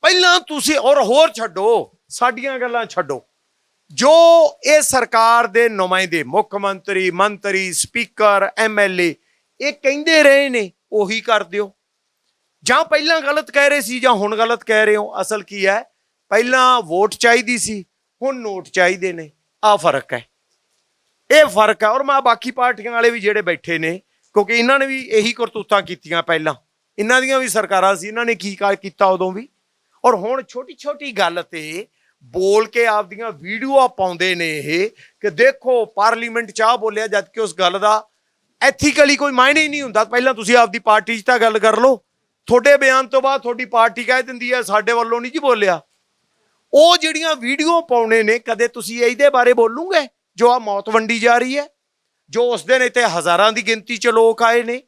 ਪਹਿਲਾਂ ਤੁਸੀਂ ਔਰ ਹੋਰ ਛੱਡੋ। ਸਾਡੀਆਂ ਗੱਲਾਂ ਛੱਡੋ। ਜੋ ਇਹ ਸਰਕਾਰ ਦੇ ਨੁਮਾਇੰਦੇ, ਮੁੱਖ ਮੰਤਰੀ ਮੰਤਰੀ, ਸਪੀਕਰ ਐਮਐਲਏ ਇਹ ਕਹਿੰਦੇ ਰਹੇ ਨੇ, ਉਹੀ ਕਰ ਦਿਓ। ਜਾਂ ਪਹਿਲਾਂ ਗਲਤ ਕਹਿ ਰਹੇ ਸੀ ਜਾਂ ਹੁਣ ਗਲਤ ਕਹਿ ਰਹੇ ਹੋ, ਅਸਲ ਕੀ ਹੈ? ਪਹਿਲਾਂ ਵੋਟ ਚਾਹੀਦੀ ਸੀ, ਹੁਣ ਨੋਟ ਚਾਹੀਦੇ ਨੇ। ਆ ਫ਼ਰਕ ਹੈ। ਇਹ ਫ਼ਰਕ ਹੈ। ਔਰ ਮੈਂ ਬਾਕੀ ਪਾਰਟੀਆਂ ਵਾਲੇ ਵੀ ਜਿਹੜੇ ਬੈਠੇ ਨੇ ਕਿਉਂਕਿ ਇਹਨਾਂ ਨੇ ਵੀ ਇਹੀ ਕਰਤੂਤਾਂ ਕੀਤੀਆਂ ਪਹਿਲਾਂ। ਇਹਨਾਂ ਦੀਆਂ ਵੀ ਸਰਕਾਰਾਂ ਸੀ, ਇਹਨਾਂ ਨੇ ਕੀ ਕੀਤਾ ਉਦੋਂ ਵੀ? ਔਰ ਹੁਣ ਛੋਟੀ ਛੋਟੀ ਗੱਲ ਤੇ ਬੋਲ ਕੇ ਆਪਦੀਆਂ ਵੀਡੀਓ ਪਾਉਂਦੇ ਨੇ ਇਹ ਕਿ ਦੇਖੋ, ਪਾਰਲੀਮੈਂਟ ਚ ਆ ਬੋਲਿਆ ਜਦ ਕਿ ਉਸ ਗੱਲ ਦਾ ਐਥੀਕਲੀ ਕੋਈ ਮਾਇਨੇ ਹੀ ਨਹੀਂ ਹੁੰਦਾ। ਪਹਿਲਾਂ ਤੁਸੀਂ ਆਪਦੀ ਪਾਰਟੀ 'ਚ ਤਾਂ ਗੱਲ ਕਰ ਲਓ। ਤੁਹਾਡੇ ਬਿਆਨ ਤੋਂ ਬਾਅਦ ਤੁਹਾਡੀ ਪਾਰਟੀ ਕਹਿ ਦਿੰਦੀ ਹੈ, ਸਾਡੇ ਵੱਲੋਂ ਨਹੀਂ ਜੀ ਬੋਲਿਆ। ਉਹ ਜਿਹੜੀਆਂ ਵੀਡੀਓ ਪਾਉਣੇ ਨੇ, ਕਦੇ ਤੁਸੀਂ ਇਹਦੇ ਬਾਰੇ ਬੋਲੂਗੇ? ਜੋ ਆ ਮੌਤ ਵੰਡੀ ਜਾ ਰਹੀ ਹੈ। ਜੋ ਉਸ ਦਿਨ ਇੱਥੇ ਹਜ਼ਾਰਾਂ ਦੀ ਗਿਣਤੀ 'ਚ ਲੋਕ ਆਏ ਨੇ,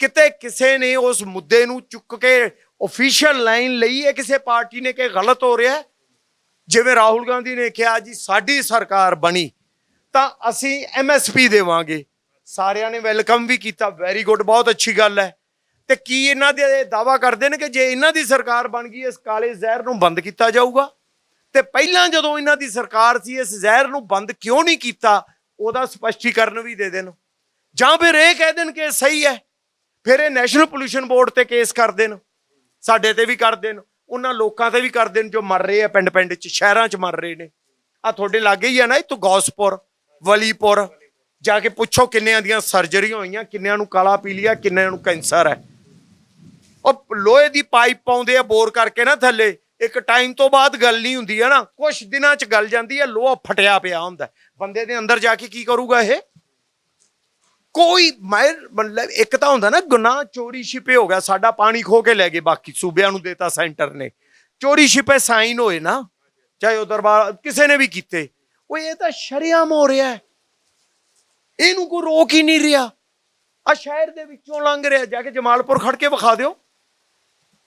ਕਿਤੇ ਕਿਸੇ ਨੇ ਉਸ ਮੁੱਦੇ ਨੂੰ ਚੁੱਕ ਕੇ ਅਫੀਸ਼ੀਅਲ ਲਾਈਨ ਲਈ ਹੈ, ਕਿਸੇ ਪਾਰਟੀ ਨੇ ਕਿ ਗਲਤ ਹੋ ਰਿਹਾ ਜਿਵੇਂ ਰਾਹੁਲ ਗਾਂਧੀ ਨੇ ਕਿਹਾ ਜੀ, ਸਾਡੀ ਸਰਕਾਰ ਬਣੀ, ਤਾਂ ਅਸੀਂ ਐਮਐਸਪੀ ਦੇਵਾਂਗੇ। ਸਾਰਿਆਂ ਨੇ ਵੈਲਕਮ ਵੀ ਕੀਤਾ ਵੈਰੀ ਗੁੱਡ ਬਹੁਤ ਅੱਛੀ ਗੱਲ ਹੈ। ਤੇ ਕੀ ਇਹਨਾਂ ਦੇ ਦਾਵਾ ਕਰਦੇ ਨੇ ਕਿ ਜੇ ਇਹਨਾਂ ਦੀ ਸਰਕਾਰ ਬਣ ਗਈ, ਇਸ ਕਾਲੇ ਜ਼ਹਿਰ ਨੂੰ ਬੰਦ ਕੀਤਾ ਜਾਊਗਾ? ਤੇ ਪਹਿਲਾਂ ਜਦੋਂ ਇਹਨਾਂ ਦੀ ਸਰਕਾਰ ਸੀ, ਇਸ ਜ਼ਹਿਰ ਨੂੰ ਬੰਦ ਕਿਉਂ ਨਹੀਂ ਕੀਤਾ? ਉਹਦਾ ਸਪਸ਼ਟੀਕਰਨ ਵੀ ਦੇ ਦੇਣ। ਜਾਂ ਫਿਰ ਇਹ ਕਹਿ ਦੇਣ ਕਿ ਸਹੀ ਹੈ, ਫਿਰ ਇਹ ਨੈਸ਼ਨਲ ਪੋਲੂਸ਼ਨ ਬੋਰਡ ਤੇ ਕੇਸ ਕਰ ਦੇਣ, ਸਾਡੇ ਤੇ ਵੀ ਕਰ ਦੇਣ, ਉਹਨਾਂ ਲੋਕਾਂ ਤੇ ਵੀ ਕਰ ਦੇਣ ਜੋ ਮਰ ਰਹੇ ਆ ਪਿੰਡ ਪਿੰਡ ਚ, ਸ਼ਹਿਰਾਂ ਚ ਮਰ ਰਹੇ ਨੇ। ਆ ਤੁਹਾਡੇ ਲਾਗੇ ਹੀ ਆ ਨਾ ਇੱਥੋਂ ਗੌਸਪੁਰ, ਵਲੀਪੁਰ, ਜਾ ਕੇ ਪੁੱਛੋ ਕਿੰਨਿਆਂ ਦੀਆਂ ਸਰਜਰੀਆਂ ਹੋਈਆਂ, ਕਿੰਨਿਆਂ ਨੂੰ ਕਾਲਾ ਪੀਲੀਆ, ਕਿੰਨਿਆਂ ਨੂੰ ਕੈਂਸਰ ਹੈ। ਉਹ ਲੋਹੇ ਦੀ ਪਾਈਪ ਪਾਉਂਦੇ ਆ ਬੋਰ ਕਰਕੇ ਨਾ ਥੱਲੇ, ਇੱਕ ਟਾਈਮ ਤੋਂ ਬਾਅਦ ਗੱਲ ਨਹੀਂ ਹੁੰਦੀ ਹੈ ਨਾ ਕੁਝ ਦਿਨਾਂ ਚ ਗੱਲ ਜਾਂਦੀ ਹੈ, ਲੋਹਾ ਫਟਿਆ ਪਿਆ ਹੁੰਦਾ ਬੰਦੇ ਦੇ ਅੰਦਰ ਜਾ ਕੇ ਕੀ ਕਰੂਗਾ ਇਹ? ਕੋਈ ਮੈਂ ਮਤਲਬ ਇੱਕ ਤਾਂ ਹੁੰਦਾ ਨਾ, ਗੁਨਾਹ ਚੋਰੀ ਛਿਪੇ ਹੋ ਗਿਆ, ਸਾਡਾ ਪਾਣੀ ਖੋ ਕੇ ਲੈ ਗਏ, ਬਾਕੀ ਸੂਬਿਆਂ ਨੂੰ ਦੇਤਾ ਸੈਂਟਰ ਨੇ। ਚੋਰੀ ਛਿਪੇ ਸਾਈਨ ਹੋਏ ਨਾ, ਚਾਹੇ ਉਹ ਦਰਬਾਰ ਕਿਸੇ ਨੇ ਵੀ ਕੀਤੇ। ਉਹ ਇਹ ਤਾਂ ਸ਼ਰਿਆਮ ਹੋ ਰਿਹਾ ਇਹਨੂੰ ਕੋਈ ਰੋਕ ਹੀ ਨਹੀਂ ਰਿਹਾ। ਆ ਸ਼ਹਿਰ ਦੇ ਵਿੱਚੋਂ ਲੰਘ ਰਿਹਾ, ਜਾ ਕੇ ਜਮਾਲਪੁਰ ਖੜ ਕੇ ਵਿਖਾ ਦਿਓ।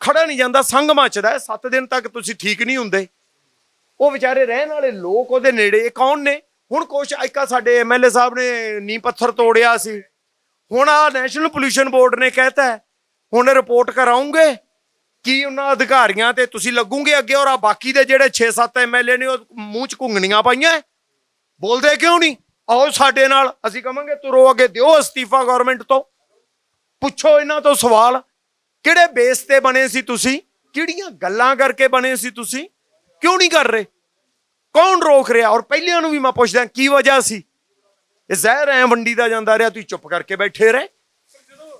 ਖੜਾ ਨਹੀਂ ਜਾਂਦਾ, ਸੰਗ ਮੱਚਦਾ 7 ਦਿਨ ਤੱਕ ਤੁਸੀਂ ਠੀਕ ਨਹੀਂ ਹੁੰਦੇ। ਉਹ ਵਿਚਾਰੇ ਰਹਿਣ ਵਾਲੇ ਲੋਕ ਉਹਦੇ ਨੇੜੇ ਇਹ ਕੌਣ ਨੇ? ਹੁਣ ਕੁਛ ਇੱਕਾ ਸਾਡੇ ਐਮਐਲਏ ਸਾਹਿਬ ਨੇ ਨੀ ਪੱਥਰ ਤੋੜਿਆ ਸੀ। ਹੁਣ ਆ ਨੈਸ਼ਨਲ ਪੋਲੂਸ਼ਨ ਬੋਰਡ ਨੇ ਕਹਿਤਾ ਹੈ, ਹੁਣ ਰਿਪੋਰਟ ਕਰਾਉਂਗੇ ਕੀ ਉਹਨਾਂ ਅਧਿਕਾਰੀਆਂ ਤੇ ਤੁਸੀਂ ਲੱਗੂਗੇ ਅੱਗੇ ਔਰ ਆ ਬਾਕੀ ਦੇ ਜਿਹੜੇ 6-7 ਐਮਐਲਏ ਨੇ ਉਹ ਮੂੰਹ 'ਚ ਘੁੰਗਣੀਆਂ ਪਾਈਆਂ ਬੋਲਦੇ ਕਿਉਂ ਨਹੀਂ? ਆਓ ਸਾਡੇ ਨਾਲ ਅਸੀਂ ਕਵਾਂਗੇ ਤੁਰੋ ਅੱਗੇ ਦਿਓ ਅਸਤੀਫਾ ਗਵਰਨਮੈਂਟ ਤੋਂ। ਪੁੱਛੋ ਇਹਨਾਂ ਤੋਂ ਸਵਾਲ ਕਿਹੜੇ ਬੇਸ ਤੇ ਬਣੇ ਸੀ ਤੁਸੀਂ? ਕਿਹੜੀਆਂ ਗੱਲਾਂ ਕਰਕੇ ਬਣੇ ਸੀ ਤੁਸੀਂ? ਕਿਉਂ ਨਹੀਂ ਕਰ ਰਹੇ? ਕੌਣ ਰੋਕ ਰਿਹਾ? ਔਰ ਪਹਿਲਿਆਂ ਨੂੰ ਵੀ ਮੈਂ ਪੁੱਛਦਾ, ਕੀ ਵਜ੍ਹਾ ਸੀ? ਇਹ ਜ਼ਹਿਰ ਐ ਵੰਡੀ ਦਾ ਜਾਂਦਾ ਰਿਹਾ, ਤੁਸੀਂ ਚੁੱਪ ਕਰਕੇ ਬੈਠੇ ਰਹੇ।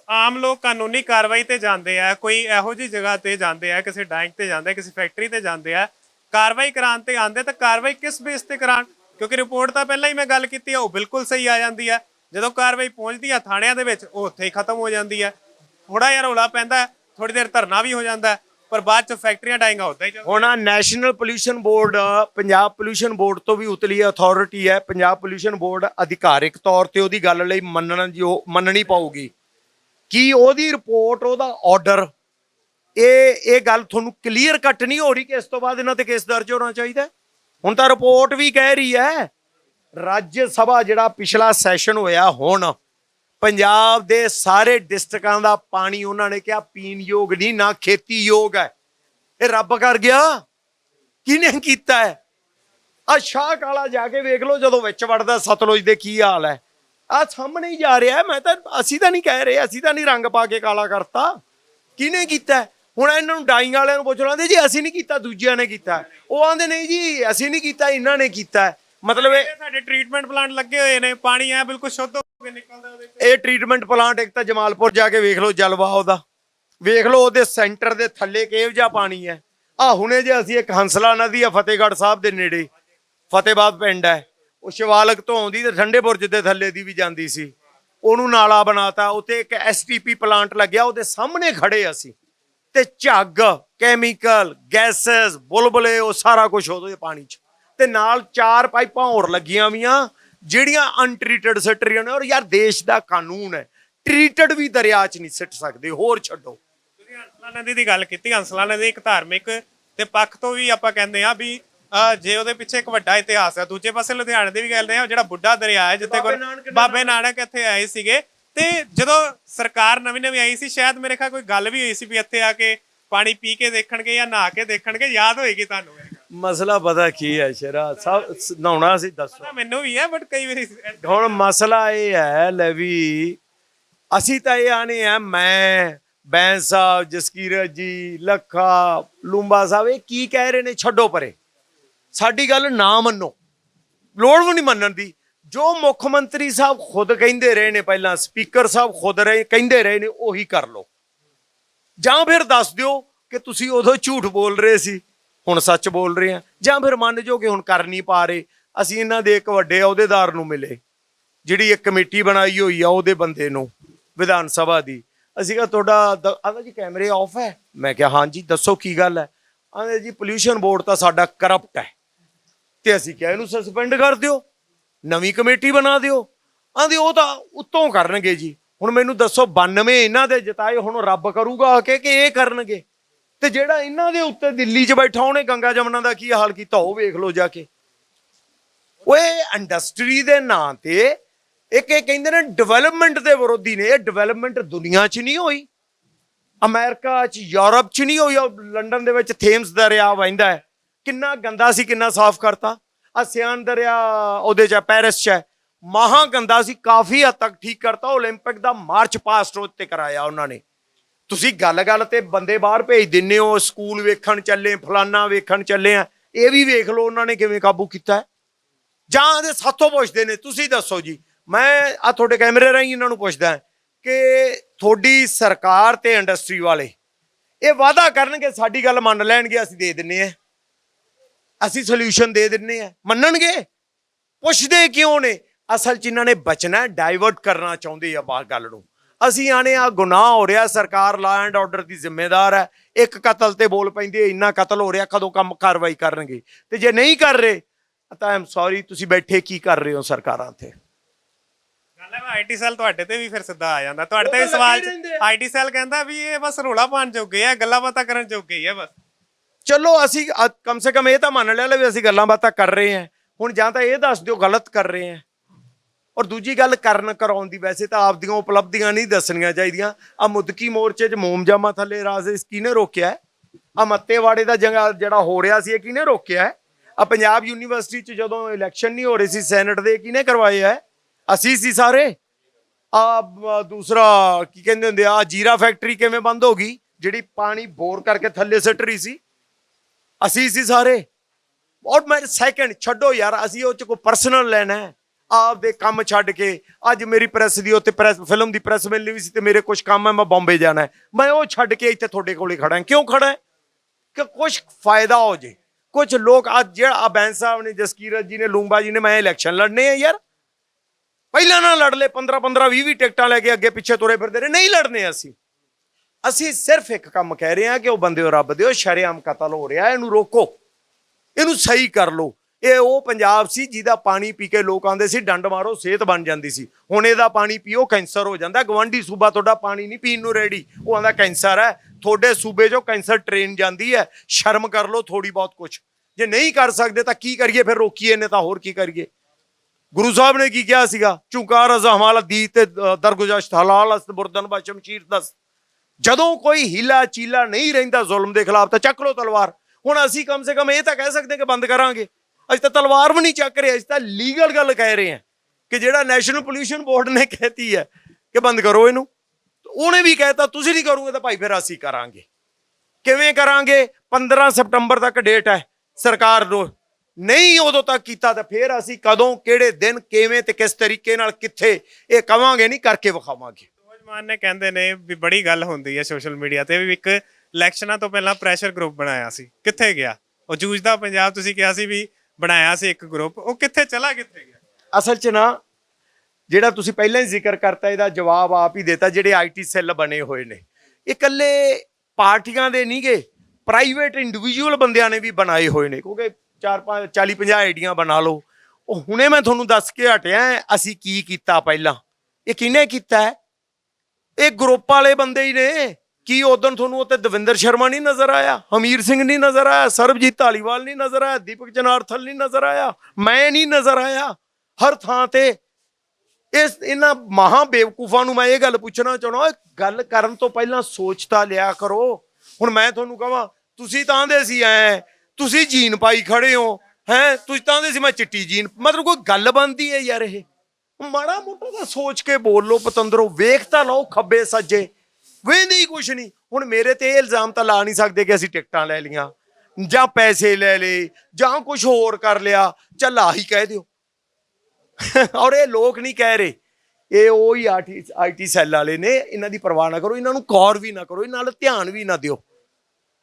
ਆਮ ਲੋਕ ਕਾਨੂੰਨੀ ਕਾਰਵਾਈ ਤੇ ਜਾਂਦੇ ਆ, ਕੋਈ ਇਹੋ ਜੀ ਜਗ੍ਹਾ ਤੇ ਜਾਂਦੇ ਆ, ਕਿਸੇ ਡਾਈਂਗ ਤੇ ਜਾਂਦੇ ਆ, ਕਿਸੇ ਫੈਕਟਰੀ ਤੇ ਜਾਂਦੇ ਆ, ਕਾਰਵਾਈ ਕਰਾਉਣ ਤੇ ਆਂਦੇ ਤਾਂ ਕਾਰਵਾਈ ਕਿਸ ਬੇਸ ਤੇ ਕਰਾਉਣ? ਕਿਉਂਕਿ ਰਿਪੋਰਟ ਤਾਂ ਪਹਿਲਾਂ ਹੀ ਮੈਂ ਗੱਲ ਕੀਤੀ ਆ, ਉਹ ਬਿਲਕੁਲ ਸਹੀ ਆ ਜਾਂਦੀ ਆ। ਜਦੋਂ ਕਾਰਵਾਈ ਪਹੁੰਚਦੀ ਆ ਥਾਣਿਆਂ ਦੇ ਵਿੱਚ, ਉਹ ਉੱਥੇ ਹੀ ਖਤਮ ਹੋ ਜਾਂਦੀ ਆ। ਥੋੜਾ ਜਿਹਾ ਰੌਲਾ ਪੈਂਦਾ ਥੋੜੀ ਦੇਰ ਧਰਨਾ ਵੀ ਹੋ ਜਾਂਦਾ ਹੈ, ਪਰ ਬਾਅਦ ਚ ਫੈਕਟਰੀਆਂ ਡਾਈਂਗਾ ਹੁੰਦਾ ਹੁਣ ਆ national pollution board Punjab pollution board ਤੋਂ ਵੀ ਉਤਲੀ ਅਥਾਰਟੀ ਹੈ। ਪੰਜਾਬ ਪੋਲੂਸ਼ਨ ਬੋਰਡ ਅਧਿਕਾਰਿਕ ਤੌਰ ਤੇ ਉਹਦੀ ਗੱਲ ਲਈ ਮੰਨਣ ਜੋ ਮੰਨਣੀ ਪਊਗੀ। ਕੀ ਉਹਦੀ ਰਿਪੋਰਟ ਉਹਦਾ ਆਰਡਰ ਇਹ ਇਹ ਗੱਲ ਤੁਹਾਨੂੰ ਕਲੀਅਰ ਕੱਟ ਨਹੀਂ ਹੋ ਰਹੀ ਕਿ ਇਸ ਤੋਂ ਬਾਅਦ ਇਹਨਾਂ ਤੇ ਕੇਸ ਦਰਜ ਹੋਣਾ ਚਾਹੀਦਾ? ਹੈ? ਹੁਣ ਤਾਂ ਰਿਪੋਰਟ ਵੀ ਕਹਿ ਰਹੀ ਹੈ ਰਾਜ ਸਭਾ ਜਿਹੜਾ ਪਿਛਲਾ ਸੈਸ਼ਨ ਹੋਇਆ ਹੁਣ ਪੰਜਾਬ ਦੇ ਸਾਰੇ ਡਿਸਟ੍ਰਿਕਾਂ ਦਾ ਪਾਣੀ ਉਹਨਾਂ ਨੇ ਕਿਹਾ, ਪੀਣ ਯੋਗ ਨਹੀਂ, ਨਾ ਖੇਤੀ ਯੋਗ ਹੈ। ਇਹ ਰੱਬ ਕਰ ਗਿਆ। ਕਿਹਨੇ ਕੀਤਾ ਹੈ? ਆ ਸ਼ਾਹ ਕਾਲਾ ਜਾ ਕੇ ਵੇਖ ਲਓ, ਜਦੋਂ ਵਿੱਚ ਵੜਦਾ ਸਤਲੁਜ ਦੇ ਕੀ ਹਾਲ ਹੈ। ਆ ਸਾਹਮਣੇ ਹੀ ਜਾ ਰਿਹਾ ਮੈਂ ਤਾਂ, ਅਸੀਂ ਤਾਂ ਨਹੀਂ ਕਹਿ ਰਹੇ, ਅਸੀਂ ਤਾਂ ਨਹੀਂ ਰੰਗ ਪਾ ਕੇ ਕਾਲਾ ਕਰਤਾ। ਕਿਹਨੇ ਕੀਤਾ ਹੁਣ ਇਹਨਾਂ ਨੂੰ ਡਾਈਂਗ ਵਾਲਿਆਂ ਨੂੰ ਪੁੱਛ ਲਾਂਦੇ ਜੀ ਅਸੀਂ ਨਹੀਂ ਕੀਤਾ, ਦੂਜਿਆਂ ਨੇ ਕੀਤਾ। ਉਹ ਆਂਦੇ, ਨਹੀਂ ਜੀ, ਅਸੀਂ ਨਹੀਂ ਕੀਤਾ, ਇਹਨਾਂ ਨੇ ਕੀਤਾ ਮਤਲਬ ਇਹ ਸਾਡੇ ਟ੍ਰੀਟਮੈਂਟ ਪਲਾਂਟ ਲੱਗੇ ਹੋਏ ਨੇ ਪਾਣੀ ਐ ਬਿਲਕੁਲ ਸ਼ੁੱਧ ਹੋ ਕੇ ਨਿਕਲਦਾ ਉਹਦੇ ਚ ਇਹ ਟ੍ਰੀਟਮੈਂਟ ਪਲਾਂਟ ਇੱਕ ਤਾਂ ਜਮਾਲਪੁਰ ਜਾ ਕੇ ਵੇਖ ਲਓ ਜਲਵਾ ਉਹਦਾ। ਵੇਖ ਲਓ ਉਹਦੇ ਸੈਂਟਰ ਦੇ ਥੱਲੇ ਕਿਹੋ ਜਿਹਾ ਪਾਣੀ ਹੈ ਆ ਹੁਣੇ ਜੇ ਅਸੀਂ ਇੱਕ ਹੰਸਲਾ ਨਦੀ ਆ ਫਤਿਹਗੜ੍ਹ ਸਾਹਿਬ ਦੇ ਨੇੜੇ ਫਤਿਹਬਾਦ ਪਿੰਡ ਹੈ ਉਹ ਸ਼ਿਵਾਲਕ ਤੋਂ ਆਉਂਦੀ ਤੇ ਠੰਡੇ ਬੁਰਜ ਦੇ ਥੱਲੇ ਦੀ ਵੀ ਜਾਂਦੀ ਸੀ। ਉਹਨੂੰ ਨਾਲਾ ਬਣਾਤਾ ਉੱਤੇ ਇੱਕ ਐਸਟੀਪੀ ਪਲਾਂਟ ਲੱਗਿਆ ਉਹਦੇ ਸਾਹਮਣੇ ਖੜੇ ਅਸੀਂ। ਤੇ ਝੱਗ ਕੈਮੀਕਲ ਗੈਸਸ ਬੁਲਬੁਲੇ ਉਹ ਸਾਰਾ ਕੁਝ ਉਹਦੇ ਪਾਣੀ 'ਚ। ਤੇ ਨਾਲ ਚਾਰ ਪਾਈਪਾਂ ਹੋਰ ਲੱਗੀਆਂ ਵੀਆਂ ਜਿਹੜੀਆਂ ਅਨਟ੍ਰੀਟਡ ਸਿੱਟ ਰਹੀਆਂ ਨੇ। ਔਰ ਯਾਰ ਦੇਸ਼ ਦਾ ਕਾਨੂੰਨ ਹੈ। ਟ੍ਰੀਟਡ ਵੀ ਦਰਿਆ 'ਚ ਨਹੀਂ ਸਿੱਟ ਸਕਦੇ। ਹੋਰ ਛੱਡੋ। ਤੁਸੀਂ ਹੰਸਲਾ ਨਦੀ ਦੀ ਗੱਲ ਕੀਤੀ। ਹੰਸਲਾ ਨਦੀ ਇੱਕ ਧਾਰਮਿਕ ਤੇ ਪੱਖ ਤੋਂ ਵੀ ਆਪਾਂ ਕਹਿੰਦੇ ਆ ਵੀ ਜੇ ਉਹਦੇ ਪਿੱਛੇ ਇੱਕ ਵੱਡਾ ਇਤਿਹਾਸ ਹੈ। ਦੂਜੇ ਪਾਸੇ ਲੁਧਿਆਣੇ ਦੀ ਵੀ ਗੱਲ ਆ ਜਿਹੜਾ ਬੁੱਢਾ ਦਰਿਆ ਹੈ ਜਿੱਥੇ ਬਾਬੇ ਨਾਨਕ ਨੇ ਬਾਬੇ ਨਾਨਕ ਇੱਥੇ ਆਏ ਸੀਗੇ। ਤੇ ਜਦੋਂ ਸਰਕਾਰ ਨਵੀਂ ਨਵੀਂ ਆਈ ਸੀ ਸ਼ਾਇਦ ਮੇਰੇ ਖਿਆਲ ਕੋਈ ਗੱਲ ਵੀ ਹੋਈ ਸੀ ਵੀ ਇੱਥੇ ਆ ਕੇ ਪਾਣੀ ਪੀ ਕੇ ਦੇਖਣਗੇ ਜਾਂ ਨਹਾ ਕੇ ਦੇਖਣਗੇ। ਯਾਦ ਹੋਏਗੀ ਤੁਹਾਨੂੰ। ਮਸਲਾ ਪਤਾ ਕੀ ਹੈ ਸ਼ਰਾ ਸਭ ਨਹਾਉਣਾ ਸੀ ਦੱਸੋ। ਮੈਨੂੰ ਵੀ ਹੈ ਬਟ ਕਈ ਵਾਰੀ ਹੁਣ ਮਸਲਾ ਇਹ ਹੈ ਲੈ ਵੀ ਅਸੀਂ ਤਾਂ ਇਹ ਆਨੇ ਆ ਮੈਂ ਬੈਂਸ ਸਾਹਿਬ ਜਸਕੀਰਤ ਜੀ ਲੱਖਾ ਲੂੰਬਾ ਸਾਹਿਬ ਇਹ ਕੀ ਕਹਿ ਰਹੇ ਨੇ ਛੱਡੋ ਪਰੇ। ਸਾਡੀ ਗੱਲ ਨਾ ਮੰਨੋ। ਲੋੜ ਵੀ ਨਹੀਂ ਮੰਨਣ ਦੀ। ਜੋ ਮੁੱਖ ਮੰਤਰੀ ਸਾਹਿਬ ਖੁਦ ਕਹਿੰਦੇ ਰਹੇ ਨੇ ਪਹਿਲਾਂ ਸਪੀਕਰ ਸਾਹਿਬ ਖੁਦ ਰਹੇ ਕਹਿੰਦੇ ਰਹੇ ਨੇ ਉਹੀ ਕਰ ਲਓ। ਜਾਂ ਫਿਰ ਦੱਸ ਦਿਓ ਕਿ ਤੁਸੀਂ ਉਦੋਂ ਝੂਠ ਬੋਲ ਰਹੇ ਸੀ। ਹੁਣ ਸੱਚ ਬੋਲ ਰਹੇ ਆ, ਜਾਂ ਫਿਰ ਮੰਨ ਜਾਓ ਕਿ ਹੁਣ ਕਰ ਨਹੀਂ ਪਾ ਰਹੇ, ਅਸੀਂ ਇਹਨਾਂ ਦੇ ਇੱਕ ਵੱਡੇ ਅਹੁਦੇਦਾਰ ਨੂੰ ਮਿਲੇ, ਜਿਹੜੀ ਇੱਕ ਕਮੇਟੀ ਬਣਾਈ ਹੋਈ ਆ ਉਹਦੇ ਬੰਦੇ ਨੂੰ, ਵਿਧਾਨ ਸਭਾ ਦੀ। ਅਸੀਂ ਕਿਹਾ ਤੁਹਾਡਾ ਆਂਦਾ ਜੀ ਕੈਮਰੇ ਆਫ ਹੈ? ਮੈਂ ਕਿਹਾ, ਹਾਂਜੀ, ਦੱਸੋ ਕੀ ਗੱਲ ਹੈ? ਆਂਦੇ ਜੀ ਪੋਲੂਸ਼ਨ ਬੋਰਡ ਤਾਂ ਸਾਡਾ ਕਰਪਟ ਹੈ। ਤੇ ਅਸੀਂ ਕਿਹਾ, ਇਹਨੂੰ ਸਸਪੈਂਡ ਕਰ ਦਿਓ, ਨਵੀਂ ਕਮੇਟੀ ਬਣਾ ਦਿਓ। ਆਂਦੇ ਉਹ ਤਾਂ ਉੱਤੋਂ ਕਰਨਗੇ ਜੀ। ਹੁਣ ਮੈਨੂੰ ਦੱਸੋ 92 ਇਹਨਾਂ ਦੇ ਜਿਤਾਏ, ਹੁਣ ਰੱਬ ਕਰੂਗਾ ਆ ਕੇ ਕਿ ਇਹ ਕਰਨਗੇ? ਤੇ ਜਿਹੜਾ ਇਹਨਾਂ ਦੇ ਉੱਤੇ ਦਿੱਲੀ 'ਚ ਬੈਠਾ ਉਹਨੇ ਗੰਗਾ ਜਮਨਾ ਦਾ ਕੀ ਹਾਲ ਕੀਤਾ ਉਹ ਵੇਖ ਲਓ ਜਾ ਕੇ ਓਏ ਇੰਡਸਟਰੀ ਦੇ ਨਾਂ ਤੇ ਇੱਕ ਇਹ ਕਹਿੰਦੇ ਨੇ ਡਿਵੈਲਪਮੈਂਟ ਦੇ ਵਿਰੋਧੀ ਨੇ ਇਹ ਡਿਵੈਲਪਮੈਂਟ ਦੁਨੀਆ 'ਚ ਨਹੀਂ ਹੋਈ ਅਮਰੀਕਾ 'ਚ ਯੂਰਪ 'ਚ ਨਹੀਂ ਹੋਈ ਉਹ ਲੰਡਨ ਦੇ ਵਿੱਚ ਥੇਮਸ ਦਰਿਆ ਵਹਿੰਦਾ ਹੈ ਕਿੰਨਾ ਗੰਦਾ ਸੀ ਕਿੰਨਾ ਸਾਫ਼ ਕਰਤਾ ਆ ਸਿਆਨ ਦਰਿਆ ਉਹਦੇ 'ਚ ਹੈ, ਪੈਰਿਸ 'ਚ ਹੈ ਮਹਾ ਗੰਦਾ ਸੀ ਕਾਫੀ ਹੱਦ ਤੱਕ ਠੀਕ ਕਰਤਾ 올림픽 ਦਾ ਮਾਰਚ ਪਾਸਟ ਉੱਤੇ ਕਰਾਇਆ ਉਹਨਾਂ ਨੇ ਤੁਸੀਂ ਗੱਲ-ਗੱਲ ਤੇ ਬੰਦੇ ਬਾਹਰ ਭੇਜ ਦਿੰਨੇ ਹੋ, ਸਕੂਲ ਵੇਖਣ ਚੱਲੇ, ਫਲਾਨਾ ਵੇਖਣ ਚੱਲੇ ਆ। ਇਹ ਵੀ ਵੇਖ ਲਓ ਉਹਨਾਂ ਨੇ ਕਿਵੇਂ ਕਾਬੂ ਕੀਤਾ ਜਾਂ ਇਹਦੇ ਸਾਥੋਂ ਪੁੱਛਦੇ ਨੇ, ਤੁਸੀਂ ਦੱਸੋ ਜੀ। ਮੈਂ ਆ ਤੁਹਾਡੇ ਕੈਮਰੇ ਰਾਹੀਂ ਇਹਨਾਂ ਨੂੰ ਪੁੱਛਦਾ ਕਿ ਤੁਹਾਡੀ ਸਰਕਾਰ ਤੇ ਇੰਡਸਟਰੀ ਵਾਲੇ, ਇਹ ਵਾਅਦਾ ਕਰਨਗੇ, ਸਾਡੀ ਗੱਲ ਮੰਨ ਲੈਣਗੇ, ਅਸੀਂ ਦੇ ਦਿੰਨੇ ਆ। ਅਸੀਂ ਸੋਲੂਸ਼ਨ ਦੇ ਦਿੰਨੇ ਆ। ਮੰਨਣਗੇ? ਪੁੱਛਦੇ ਕਿਉਂ ਨੇ? ਅਸਲ ਚ ਇਹਨਾਂ ਨੇ ਬਚਣਾ ਡਾਈਵਰਟ ਕਰਨਾ ਚਾਹੁੰਦੇ ਆ ਬਾਹਰ ਗੱਲ ਨੂੰ। ਅਸੀਂ ਆਣੇ ਆ ਗੁਨਾਹ ਹੋ ਰਿਹਾ ਸਰਕਾਰ ਲਾ ਐਂਡ ਆਰਡਰ ਦੀ ਜ਼ਿੰਮੇਦਾਰ ਹੈ। ਇੱਕ ਕਤਲ ਤੇ ਬੋਲ ਪੈਂਦੇ ਇੰਨਾ ਕਤਲ ਹੋ ਰਿਹਾ ਕਦੋਂ ਕੰਮ ਕਾਰਵਾਈ ਕਰਨਗੇ? ਤੇ ਜੇ ਨਹੀਂ ਕਰ ਰਹੇ ਤਾਂ ਆਮ ਸੌਰੀ ਤੁਸੀਂ ਬੈਠੇ ਕੀ ਕਰ ਰਹੇ ਹੋ ਸਰਕਾਰਾਂ ਤੇ? ਗੱਲ ਹੈ ਆਈਟੀ ਸੈੱਲ ਤੁਹਾਡੇ ਤੇ ਵੀ ਫਿਰ ਸਿੱਧਾ ਆ ਜਾਂਦਾ। ਤੁਹਾਡੇ ਤੇ ਵੀ ਸਵਾਲ। ਆਈਟੀ ਸੈੱਲ ਕਹਿੰਦਾ ਵੀ ਇਹ ਬਸ ਰੋਲਾ ਪਾਉਣ ਜੋਗੇ ਆ ਗੱਲਾਂ ਬਾਤਾਂ ਕਰਨ ਜੋਗੇ ਹੀ ਆ ਬਸ। ਚਲੋ ਅਸੀਂ ਕਮ ਸੇ ਕਮ ਇਹ ਤਾਂ ਮੰਨ ਲਿਆ ਲੈ ਵੀ ਅਸੀਂ ਗੱਲਾਂ ਬਾਤਾਂ ਕਰ ਰਹੇ ਹਾਂ ਹੁਣ ਜਾਂ ਤਾਂ ਇਹ ਦੱਸ ਦਿਓ ਗਲਤ ਕਰ ਰਹੇ ਹਾਂ ਔਰ ਦੂਜੀ ਗੱਲ, ਕਰਨ ਕਰਾਉਣ ਦੀ ਵੈਸੇ ਤਾਂ ਆਪਦੀਆਂ ਉਪਲਬਧੀਆਂ ਨਹੀਂ ਦੱਸਣੀਆਂ ਚਾਹੀਦੀਆਂ। ਆ ਮੁਦਕੀ ਮੋਰਚੇ 'ਚ ਮੋਮਜਾਮਾ ਥੱਲੇ ਰਾਜ਼ੇ ਕਿਹਨੇ ਰੋਕਿਆ ਹੈ? ਆ ਮੱਤੇਵਾੜੇ ਦਾ ਜੰਗ ਜਿਹੜਾ ਹੋ ਰਿਹਾ ਸੀ, ਇਹ ਕਿਹਨੇ ਰੋਕਿਆ ਹੈ? ਆ ਪੰਜਾਬ ਯੂਨੀਵਰਸਿਟੀ 'ਚ ਜਦੋਂ ਇਲੈਕਸ਼ਨ ਨਹੀਂ ਹੋ ਰਹੇ ਸੀ ਸੈਨੇਟ ਦੇ ਕਿਹਨੇ ਕਰਵਾਏ ਹੈ? ਅਸੀਂ ਸੀ ਸਾਰੇ। ਆ ਦੂਸਰਾ ਕੀ ਕਹਿੰਦੇ ਹੁੰਦੇ ਆ ਜੀਰਾ ਫੈਕਟਰੀ ਕਿਵੇਂ ਬੰਦ ਹੋ ਗਈ? ਜਿਹੜੀ ਪਾਣੀ ਬੋਰ ਕਰਕੇ ਥੱਲੇ ਸਿੱਟ ਰਹੀ ਸੀ। ਅਸੀਂ ਸੀ ਸਾਰੇ। ਔਰ ਮੈਂ ਸੈਕਿੰਡ ਛੱਡੋ ਯਾਰ, ਅਸੀਂ ਉਹ ਚ ਕੋਈ ਪਰਸਨਲ ਲੈਣਾ ਹੈ। ਆਪਦੇ ਕੰਮ ਛੱਡ ਕੇ ਅੱਜ ਮੇਰੀ ਪ੍ਰੈਸ ਦੀ ਉੱਤੇ ਪ੍ਰੈਸ ਫਿਲਮ ਦੀ ਪ੍ਰੈਸ ਮਿਲਣੀ ਵੀ ਸੀ ਤੇ ਮੇਰੇ ਕੁਝ ਕੰਮ ਹੈ, ਮੈਂ ਬੰਬੇ ਜਾਣਾ ਹੈ। ਮੈਂ ਉਹ ਛੱਡ ਕੇ ਇੱਥੇ ਤੁਹਾਡੇ ਕੋਲੇ ਖੜਾ ਕਿਉਂ ਖੜਾ ਕਿ ਕੁਝ ਫਾਇਦਾ ਹੋ ਜੇ। ਕੁਝ ਲੋਕ ਅੱਜ ਜਿਹੜਾ ਆ ਬੈਂਸ ਸਾਹਿਬ ਨੇ, ਜਸਕੀਰਤ ਜੀ ਨੇ, ਲੂੰਬਾ ਜੀ ਨੇ, ਮੈਂ ਇਲੈਕਸ਼ਨ ਲੜਨੇ ਆ ਯਾਰ। ਪਹਿਲਾਂ ਨਾ ਲੜ ਲੈ 15 15 20 20 ਟਿਕਟਾਂ ਲੈ ਕੇ ਅੱਗੇ ਪਿੱਛੇ ਤੁਰੇ ਫਿਰਦੇ ਰਹੇ। ਨਹੀਂ ਲੜਨੇ ਅਸੀਂ। ਅਸੀਂ ਸਿਰਫ ਇੱਕ ਕੰਮ ਕਹਿ ਰਹੇ ਹਾਂ ਕਿ ਉਹ ਬੰਦੇ ਉਹ ਰੱਬ ਦਿਓ ਉਹ ਸ਼ਰੇਆਮ ਕਤਲ ਹੋ ਰਿਹਾ ਇਹਨੂੰ ਰੋਕੋ। ਇਹਨੂੰ ਸਹੀ ਕਰ ਲਓ। ਇਹ ਉਹ ਪੰਜਾਬ ਸੀ ਜਿਹਦਾ ਪਾਣੀ ਪੀ ਕੇ ਲੋਕ ਆਂਦੇ ਸੀ ਡੰਡ ਮਾਰੋ ਸਿਹਤ ਬਣ ਜਾਂਦੀ ਸੀ। ਹੁਣ ਇਹਦਾ ਪਾਣੀ ਪੀਓ ਕੈਂਸਰ ਹੋ ਜਾਂਦਾ। ਗਵੰਡੀ ਸੂਬਾ ਤੁਹਾਡਾ ਪਾਣੀ ਨਹੀਂ ਪੀਣ ਨੂੰ ਰੈਡੀ ਉਹ ਆਂਦਾ ਕੈਂਸਰ ਹੈ। ਤੁਹਾਡੇ ਸੂਬੇ 'ਚੋਂ ਕੈਂਸਰ ਟ੍ਰੇਨ ਜਾਂਦੀ ਹੈ। ਸ਼ਰਮ ਕਰ ਲਓ ਥੋੜੀ ਬਹੁਤ ਕੁਝ ਜੇ ਨਹੀਂ ਕਰ ਸਕਦੇ ਤਾਂ ਕੀ ਕਰੀਏ? ਫਿਰ ਰੋਕੀਏ ਨੇ ਤਾਂ ਹੋਰ ਕੀ ਕਰੀਏ? ਗੁਰੂ ਸਾਹਿਬ ਨੇ ਕੀ ਕਿਹਾ ਸੀਗਾ? ਚੁੰਕਾਰ ਰਜ਼ਾ ਹਮਾਲਾ ਦੀ ਤੇ ਅ, ਦਰਗੁਜ਼ਸ਼ਤ ਹਲਾਲ ਅਸਤ ਬੁਰਦਨ ਬਾ ਸ਼ਮਸ਼ੀਰ ਦਸ। ਜਦੋਂ ਕੋਈ ਹੀਲਾ ਚੀਲਾ ਨਹੀਂ ਰਹਿੰਦਾ ਜ਼ੁਲਮ ਦੇ ਖਿਲਾਫ ਤਾਂ ਚੱਕ ਲਓ ਤਲਵਾਰ। ਹੁਣ ਅਸੀਂ ਕਮ ਸੇ ਕਮ ਇਹ ਤਾਂ ਕਹਿ ਸਕਦੇ ਕਿ ਬੰਦ ਕਰਾਂਗੇ। ਅਸੀਂ ਤਾਂ ਤਲਵਾਰ ਵੀ ਨਹੀਂ ਚੱਕ ਰਹੇ, ਅਸੀਂ ਤਾਂ ਲੀਗਲ ਗੱਲ ਕਹਿ ਰਹੇ ਹਾਂ ਕਿ ਜਿਹੜਾ ਨੈਸ਼ਨਲ ਪੋਲਿਊਸ਼ਨ ਬੋਰਡ ਨੇ ਕਹਿਤੀ ਹੈ ਕਿ ਬੰਦ ਕਰੋ ਇਹਨੂੰ। ਉਹਨੇ ਵੀ ਕਹਿਤਾ, ਤੁਸੀਂ ਨਹੀਂ ਕਰੋਗੇ ਤਾਂ ਭਾਈ ਫਿਰ ਅਸੀਂ ਕਰਾਂਗੇ। ਕਿਵੇਂ ਕਰਾਂਗੇ? 15 ਸਤੰਬਰ ਤੱਕ ਡੇਟ ਹੈ, ਸਰਕਾਰ ਨੂੰ ਨਹੀਂ ਉਦੋਂ ਤੱਕ ਕੀਤਾ ਤਾਂ ਫਿਰ ਅਸੀਂ ਕਦੋਂ, ਕਿਹੜੇ ਦਿਨ, ਕਿਵੇਂ ਤੇ ਕਿਸ ਤਰੀਕੇ ਨਾਲ ਕਿੱਥੇ, ਇਹ ਕਵਾਂਗੇ ਨਹੀਂ, ਕਰਕੇ ਵਿਖਾਵਾਂਗੇ। ਨੌਜਵਾਨ ਨੇ ਕਹਿੰਦੇ ਨੇ ਵੀ ਬੜੀ ਗੱਲ ਹੁੰਦੀ ਹੈ ਸੋਸ਼ਲ ਮੀਡੀਆ ਤੇ ਵੀ ਇੱਕ ਇਲੈਕਸ਼ਨਾਂ ਤੋਂ ਪਹਿਲਾਂ ਪ੍ਰੈਸ਼ਰ ਗਰੁੱਪ ਬਣਾਇਆ ਸੀ। ਕਿੱਥੇ ਗਿਆ? ਉਹ ਜੂਝਦਾ ਪੰਜਾਬ, ਤੁਸੀਂ ਕਿਹਾ ਸੀ ਵੀ ਬਣਾਇਆ ਸੀ ਇੱਕ ਗਰੁੱਪ ਉਹ ਕਿੱਥੇ ਚਲਾ, ਕਿੱਥੇ ਗਿਆ? ਅਸਲ 'ਚ ਨਾ, ਜਿਹੜਾ ਤੁਸੀਂ ਪਹਿਲਾਂ ਹੀ ਜ਼ਿਕਰ ਕਰਤਾ, ਇਹਦਾ ਜਵਾਬ ਆਪ ਹੀ ਦਿੱਤਾ, ਜਿਹੜੇ ਆਈਟੀ ਸੈੱਲ ਬਣੇ ਹੋਏ ਨੇ। ਇਹ ਇਕੱਲੇ ਪਾਰਟੀਆਂ ਦੇ ਨਹੀਂਗੇ ਪ੍ਰਾਈਵੇਟ ਇੰਡੀਵਿਜੂਅਲ ਬੰਦਿਆਂ ਨੇ ਵੀ ਬਣਾਏ ਹੋਏ ਨੇ। ਕਿਉਂਕਿ 4 5 40 50 ਆਈਡੀਆਂ ਬਣਾ ਲਓ। ਉਹ ਹੁਣੇ ਮੈਂ ਤੁਹਾਨੂੰ ਦੱਸ ਕੇ ਹਟਿਆ, ਅਸੀਂ ਕੀ ਕੀਤਾ ਪਹਿਲਾਂ? ਇਹ ਕਿਹਨੇ ਕੀਤਾ? ਇਹ ਗਰੁੱਪ ਵਾਲੇ ਬੰਦੇ ਹੀ ਨੇ। ਕੀ ਉਦੋਂ ਤੁਹਾਨੂੰ ਉੱਤੇ ਦਵਿੰਦਰ ਸ਼ਰਮਾ ਨਹੀਂ ਨਜ਼ਰ ਆਇਆ? ਹਮੀਰ ਸਿੰਘ ਨਹੀਂ ਨਜ਼ਰ ਆਇਆ? ਸਰਬਜੀਤ ਧਾਲੀਵਾਲ ਨਹੀਂ ਨਜ਼ਰ ਆਇਆ? ਦੀਪਕ ਜਨਾਰਥਲ ਨਹੀਂ ਨਜ਼ਰ ਆਇਆ? ਮੈਂ ਨਹੀਂ ਨਜ਼ਰ ਆਇਆ। ਹਰ ਥਾਂ ਤੇ ਇਸ ਇਹਨਾਂ ਮਹਾ ਬੇਵਕੂਫਾਂ ਨੂੰ ਮੈਂ ਇਹ ਗੱਲ ਪੁੱਛਣਾ ਚਾਹਣਾ ਗੱਲ ਕਰਨ ਤੋਂ ਪਹਿਲਾਂ ਸੋਚ ਤਾਂ ਲਿਆ ਕਰੋ। ਹੁਣ ਮੈਂ ਤੁਹਾਨੂੰ ਕਹਾਂ, ਤੁਸੀਂ ਤਾਂ ਦੇ ਸੀ ਐ, ਤੁਸੀਂ ਜੀਨ ਪਾਈ ਖੜੇ ਹੋ, ਹੈ? ਤੁਸੀਂ ਤਾਂ ਦੇ ਸੀ, ਮੈਂ ਚਿੱਟੀ ਜੀਨ, ਮਤਲਬ ਕੋਈ ਗੱਲ ਬੰਦੀ ਹੈ ਯਾਰ ਇਹ? ਮਾੜਾ ਮੋਟਾ ਤਾਂ ਸੋਚ ਕੇ ਬੋਲੋ ਪਤੰਦਰੋ, ਵੇਖ ਤਾਂ ਲਓ ਖੱਬੇ ਸੱਜੇ। ਵੇਂਦੇ ਹੀ ਕੁਛ ਨਹੀਂ ਹੁਣ ਮੇਰੇ ਤੇ ਇਹ ਇਲਜ਼ਾਮ ਤਾਂ ਲਾ ਨਹੀਂ ਸਕਦੇ ਕਿ ਅਸੀਂ ਟਿਕਟਾਂ ਲੈ ਲੀਆਂ ਜਾਂ ਪੈਸੇ ਲੈ ਲਏ, ਜਾਂ ਕੁਝ ਹੋਰ ਕਰ ਲਿਆ। ਚੱਲ ਆਹੀ ਕਹਿ ਦਿਓ। ਔਰ ਇਹ ਲੋਕ ਨਹੀਂ ਕਹਿ ਰਹੇ। ਇਹ ਉਹ ਹੀ ਆਈਟੀ ਆਈਟੀ ਸੈੱਲ ਵਾਲੇ ਨੇ, ਇਹਨਾਂ ਦੀ ਪਰਵਾਹ ਨਾ ਕਰੋ, ਇਹਨਾਂ ਨੂੰ ਕੌਰ ਵੀ ਨਾ ਕਰੋ, ਇਹਨਾਂ ਨਾਲ ਧਿਆਨ ਵੀ ਨਾ ਦਿਓ।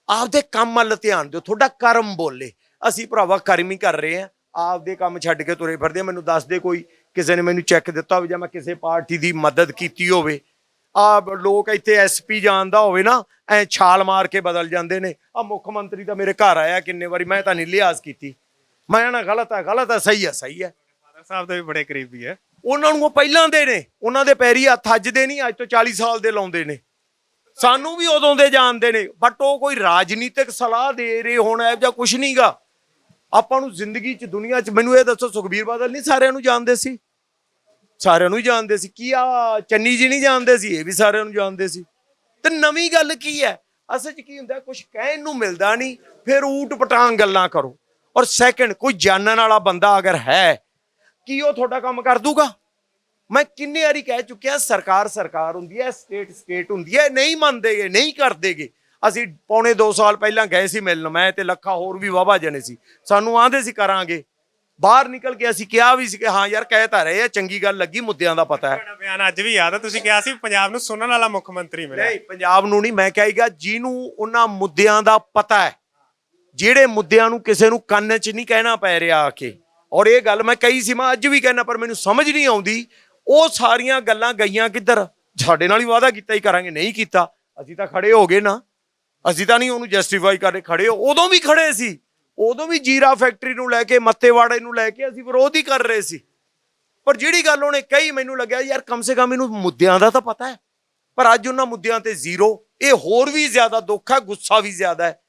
ਆਪਦੇ ਕੰਮ ਵੱਲ ਧਿਆਨ ਦਿਓ, ਤੁਹਾਡਾ ਕਰਮ ਬੋਲੇ। ਅਸੀਂ ਭਰਾਵਾ ਕਰਮ ਹੀ ਕਰ ਰਹੇ ਆ ਆਪਦੇ ਕੰਮ ਛੱਡ ਕੇ ਤੁਰੇ ਫਿਰਦੇ ਆ ਮੈਨੂੰ ਦੱਸ ਦੇ ਕੋਈ, ਕਿਸੇ ਨੇ ਮੈਨੂੰ ਚੈੱਕ ਦਿੱਤਾ ਹੋਵੇ, ਜਾਂ ਮੈਂ ਕਿਸੇ ਪਾਰਟੀ ਦੀ ਮਦਦ ਕੀਤੀ ਹੋਵੇ। ਆ ਲੋਕ ਇੱਥੇ ਐਸਪੀ ਜਾਣਦਾ ਹੋਵੇ ਨਾ ਐ ਛਾਲ ਮਾਰ ਕੇ ਬਦਲ ਜਾਂਦੇ ਨੇ। ਆ ਮੁੱਖ ਮੰਤਰੀ ਤਾਂ ਮੇਰੇ ਘਰ ਆਇਆ ਕਿੰਨੇ ਵਾਰੀ ਮੈਂ ਤਾਂ ਨਹੀਂ ਲਿਆਜ਼ ਕੀਤੀ। ਮੈਂ ਨਾ ਗਲਤ ਹੈ ਗਲਤ ਹੈ ਸਹੀ ਹੈ ਸਹੀ ਹੈ। ਫਾਦਰ ਸਾਹਿਬ ਦੇ ਵੀ ਬੜੇ ਕਰੀਬੀ ਹੈ। ਉਹਨਾਂ ਨੂੰ ਉਹ ਪਹਿਲਾਂ ਦੇ ਨੇ ਉਹਨਾਂ ਦੇ ਪੈਰੀ ਹੱਥ ਅੱਜ ਦੇ ਨਹੀਂ ਅੱਜ ਤੋਂ 40 ਸਾਲ ਦੇ ਲਾਉਂਦੇ ਨੇ। ਸਾਨੂੰ ਵੀ ਉਦੋਂ ਦੇ ਜਾਣਦੇ ਨੇ ਬਟ ਉਹ ਕੋਈ ਰਾਜਨੀਤਿਕ ਸਲਾਹ ਦੇ ਰਹੇ ਹੋਣ ਐ ਜਾਂ ਕੁਝ ਨਹੀਂਗਾ ਆਪਾਂ ਨੂੰ ਜ਼ਿੰਦਗੀ 'ਚ ਦੁਨੀਆ 'ਚ ਮੈਨੂੰ ਇਹ ਦੱਸੋ ਸੁਖਬੀਰ ਬਾਦਲ ਨਹੀਂ ਸਾਰਿਆਂ ਨੂੰ ਜਾਣਦੇ ਸੀ? ਸਾਰਿਆਂ ਨੂੰ ਹੀ ਜਾਣਦੇ ਸੀ। ਕੀ ਆ, ਚੰਨੀ ਜੀ ਨਹੀਂ ਜਾਣਦੇ ਸੀ, ਇਹ ਵੀ ਸਾਰਿਆਂ ਨੂੰ ਜਾਣਦੇ ਸੀ। ਤੇ ਨਵੀਂ ਗੱਲ ਕੀ ਹੈ? ਅਸਲ 'ਚ ਕੀ ਹੁੰਦਾ ਕੁਝ ਕਹਿਣ ਨੂੰ ਮਿਲਦਾ ਨਹੀਂ, ਫਿਰ ਊਟ ਪਟਾਂਗ ਗੱਲਾਂ ਕਰੋ। ਔਰ ਸੈਕੰਡ ਕੋਈ ਜਾਣਨ ਵਾਲਾ ਬੰਦਾ ਅਗਰ ਹੈ, ਕੀ ਉਹ ਤੁਹਾਡਾ ਕੰਮ ਕਰ ਦੂਗਾ? ਮੈਂ ਕਿੰਨੇ ਵਾਰੀ ਕਹਿ ਚੁੱਕਿਆ, ਸਰਕਾਰ ਸਰਕਾਰ ਹੁੰਦੀ ਹੈ ਸਟੇਟ ਸਟੇਟ ਹੁੰਦੀ ਹੈ, ਨਹੀਂ ਮੰਨਦੇਗੇ, ਨਹੀਂ ਕਰਦੇਗੇ। ਅਸੀਂ ਪੌਣੇ 2 ਸਾਲ ਪਹਿਲਾਂ ਗਏ ਸੀ ਮਿਲਣ, ਮੈਂ ਤੇ ਲੱਖਾ ਹੋਰ ਵੀ ਵਾਵਾ ਜਣੇ ਸੀ। ਸਾਨੂੰ ਆਂਦੇ ਸੀ ਕਰਾਂਗੇ। ਬਾਹਰ ਨਿਕਲ ਕੇ ਅਸੀਂ ਕਿਹਾ ਵੀ ਸੀ ਕਿ ਹਾਂ ਯਾਰ ਕਹਿ ਤਾਂ ਰਹੇ ਆ ਚੰਗੀ ਗੱਲ ਲੱਗੀ ਮੁੱਦਿਆਂ ਦਾ ਪਤਾ ਹੈ। ਤੁਹਾਡਾ ਬਿਆਨ ਅੱਜ ਵੀ ਯਾਦ ਹੈ ਤੁਸੀਂ ਕਿਹਾ ਸੀ ਪੰਜਾਬ ਨੂੰ ਸੁਣਨ ਵਾਲਾ ਮੁੱਖ ਮੰਤਰੀ ਮਿਲਿਆ। ਨਹੀਂ ਪੰਜਾਬ ਨੂੰ ਨਹੀਂ ਮੈਂ ਕਹਾਂਗਾ ਜਿਹਨੂੰ ਉਹਨਾਂ ਮੁੱਦਿਆਂ ਦਾ ਪਤਾ ਹੈ ਜਿਹੜੇ ਮੁੱਦਿਆਂ ਨੂੰ ਕਿਸੇ ਨੂੰ ਕੰਨ 'ਚ ਨਹੀਂ ਕਹਿਣਾ ਪੈ ਰਿਹਾ ਆ ਕੇ। ਔਰ ਇਹ ਗੱਲ ਮੈਂ ਕਹੀ ਸੀ ਮੈਂ ਅੱਜ ਵੀ ਕਹਿਣਾ ਪਰ ਮੈਨੂੰ ਸਮਝ ਨਹੀਂ ਆਉਂਦੀ ਉਹ ਸਾਰੀਆਂ ਗੱਲਾਂ ਗਈਆਂ ਕਿੱਧਰ? ਸਾਡੇ ਨਾਲ ਹੀ ਵਾਅਦਾ ਕੀਤਾ ਹੀ ਕਰਾਂਗੇ ਨਹੀਂ ਕੀਤਾ। ਅਸੀਂ ਤਾਂ ਖੜੇ ਹੋ ਗਏ ਨਾ। ਅਸੀਂ ਤਾਂ ਨਹੀਂ ਉਹਨੂੰ ਜਸਟੀਫਾਈ ਕਰਦੇ ਖੜੇ ਹੋ ਉਦੋਂ ਵੀ ਖੜੇ ਸੀ। ਉਦੋਂ ਵੀ ਜੀਰਾ ਫੈਕਟਰੀ ਨੂੰ ਲੈ ਕੇ ਮੱਤੇਵਾੜੇ ਨੂੰ ਲੈ ਕੇ ਅਸੀਂ ਵਿਰੋਧ ਹੀ ਕਰ ਰਹੇ ਸੀ। ਪਰ ਜਿਹੜੀ ਗੱਲ ਉਹਨੇ ਕਹੀ ਮੈਨੂੰ ਲੱਗਿਆ ਯਾਰ ਕਮ ਸੇ ਕਮ ਇਹਨੂੰ ਮੁੱਦਿਆਂ ਦਾ ਤਾਂ ਪਤਾ ਹੈ। ਪਰ ਅੱਜ ਉਹਨਾਂ ਮੁੱਦਿਆਂ ਤੇ ਜ਼ੀਰੋ। ਇਹ ਹੋਰ ਵੀ ਜ਼ਿਆਦਾ ਦੁੱਖ ਹੈ ਗੁੱਸਾ ਵੀ ਜ਼ਿਆਦਾ ਹੈ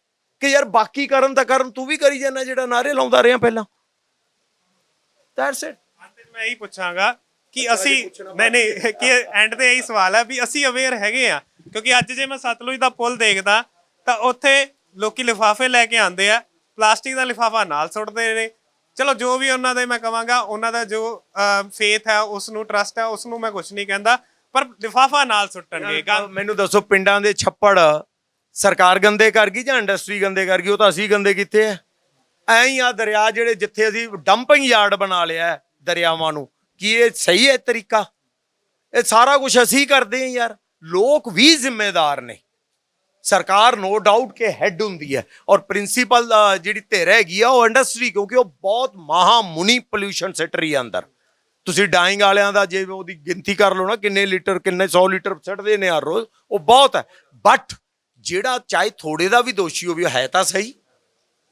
ਕਿ ਯਾਰ ਬਾਕੀ ਕਰਨ ਤਾਂ ਕਰਨ ਤੂੰ ਵੀ ਕਰੀ ਜਾਂਦਾ ਜਿਹੜਾ ਨਾਰੇ ਲਾਉਂਦਾ ਰਿਹਾ ਪਹਿਲਾਂ। ਦੈਟਸ ਇਟ ਅੰਤ ਵਿੱਚ ਮੈਂ ਇਹੀ ਪੁੱਛਾਂਗਾ ਕਿ ਅਸੀਂ ਨਹੀਂ ਨਹੀਂ ਕਿ ਐਂਡ ਤੇ ਇਹੀ ਸਵਾਲ ਹੈ ਵੀ ਅਸੀਂ ਅਵੇਅਰ ਹੈਗੇ ਆ ਕਿਉਂਕਿ ਅੱਜ ਜੇ ਮੈਂ ਸਤਲੁਜ ਦਾ ਪੁਲ ਦੇਖਦਾ ਤਾਂ ਉੱਥੇ ਲੋਕੀ ਲਿਫਾਫੇ ਲੈ ਕੇ ਆਉਂਦੇ ਆ ਪਲਾਸਟਿਕ ਦਾ ਲਿਫਾਫਾ ਨਾਲ ਸੁੱਟਦੇ ਨੇ। ਚਲੋ ਜੋ ਵੀ ਉਹਨਾਂ ਦੇ ਮੈਂ ਕਵਾਂਗਾ ਉਹਨਾਂ ਦਾ ਜੋ ਫੇਥ ਹੈ ਉਸ ਨੂੰ ਟਰਸਟ ਹੈ ਉਸ ਨੂੰ ਮੈਂ ਕੁਝ ਨਹੀਂ ਕਹਿੰਦਾ ਪਰ ਲਿਫਾਫਾ ਨਾਲ ਸੁੱਟਣਗੇ ਮੈਨੂੰ ਦੱਸੋ ਪਿੰਡਾਂ ਦੇ ਛੱਪੜ ਸਰਕਾਰ ਗੰਦੇ ਕਰ ਗਈ ਜਾਂ ਇੰਡਸਟਰੀ ਗੰਦੇ ਕਰ ਗਈ? ਉਹ ਤਾਂ ਅਸੀਂ ਗੰਦੇ ਕੀਤੇ ਆ। ਐਂ ਹੀ ਆ ਦਰਿਆ ਜਿਹੜੇ ਜਿੱਥੇ ਅਸੀਂ ਡੰਪਿੰਗ ਯਾਰਡ ਬਣਾ ਲਿਆ ਹੈ ਦਰਿਆਵਾਂ ਨੂੰ। ਕੀ ਇਹ ਸਹੀ ਹੈ ਤਰੀਕਾ? ਇਹ ਸਾਰਾ ਕੁਝ ਅਸੀਂ ਕਰਦੇ ਹਾਂ ਯਾਰ। ਲੋਕ ਵੀ ਜ਼ਿੰਮੇਦਾਰ ਨੇ। ਸਰਕਾਰ ਨੋ ਡਾਊਟ ਕਿ ਹੈੱਡ ਹੁੰਦੀ ਹੈ ਔਰ ਪ੍ਰਿੰਸੀਪਲ ਜਿਹੜੀ ਧਿਰ ਹੈਗੀ ਆ, ਉਹ ਇੰਡਸਟਰੀ ਕਿਉਂਕਿ ਉਹ ਬਹੁਤ ਮਹਾ ਮੁਨੀ ਪੋਲੂਸ਼ਨ ਸਿੱਟ ਆ ਅੰਦਰ। ਤੁਸੀਂ ਡਾਈਂਗ ਵਾਲਿਆਂ ਦਾ ਜੇ ਉਹਦੀ ਗਿਣਤੀ ਕਰ ਲਓ ਨਾ, ਕਿੰਨੇ ਲੀਟਰ, ਕਿੰਨੇ 100 ਲੀਟਰ ਸਿੱਟਦੇ ਨੇ ਹਰ ਰੋਜ਼, ਉਹ ਬਹੁਤ ਹੈ। ਬਟ ਜਿਹੜਾ ਚਾਹੇ ਥੋੜੇ ਦਾ ਵੀ ਦੋਸ਼ੀ ਹੋਵੇ, ਉਹ ਹੈ ਤਾਂ ਸਹੀ।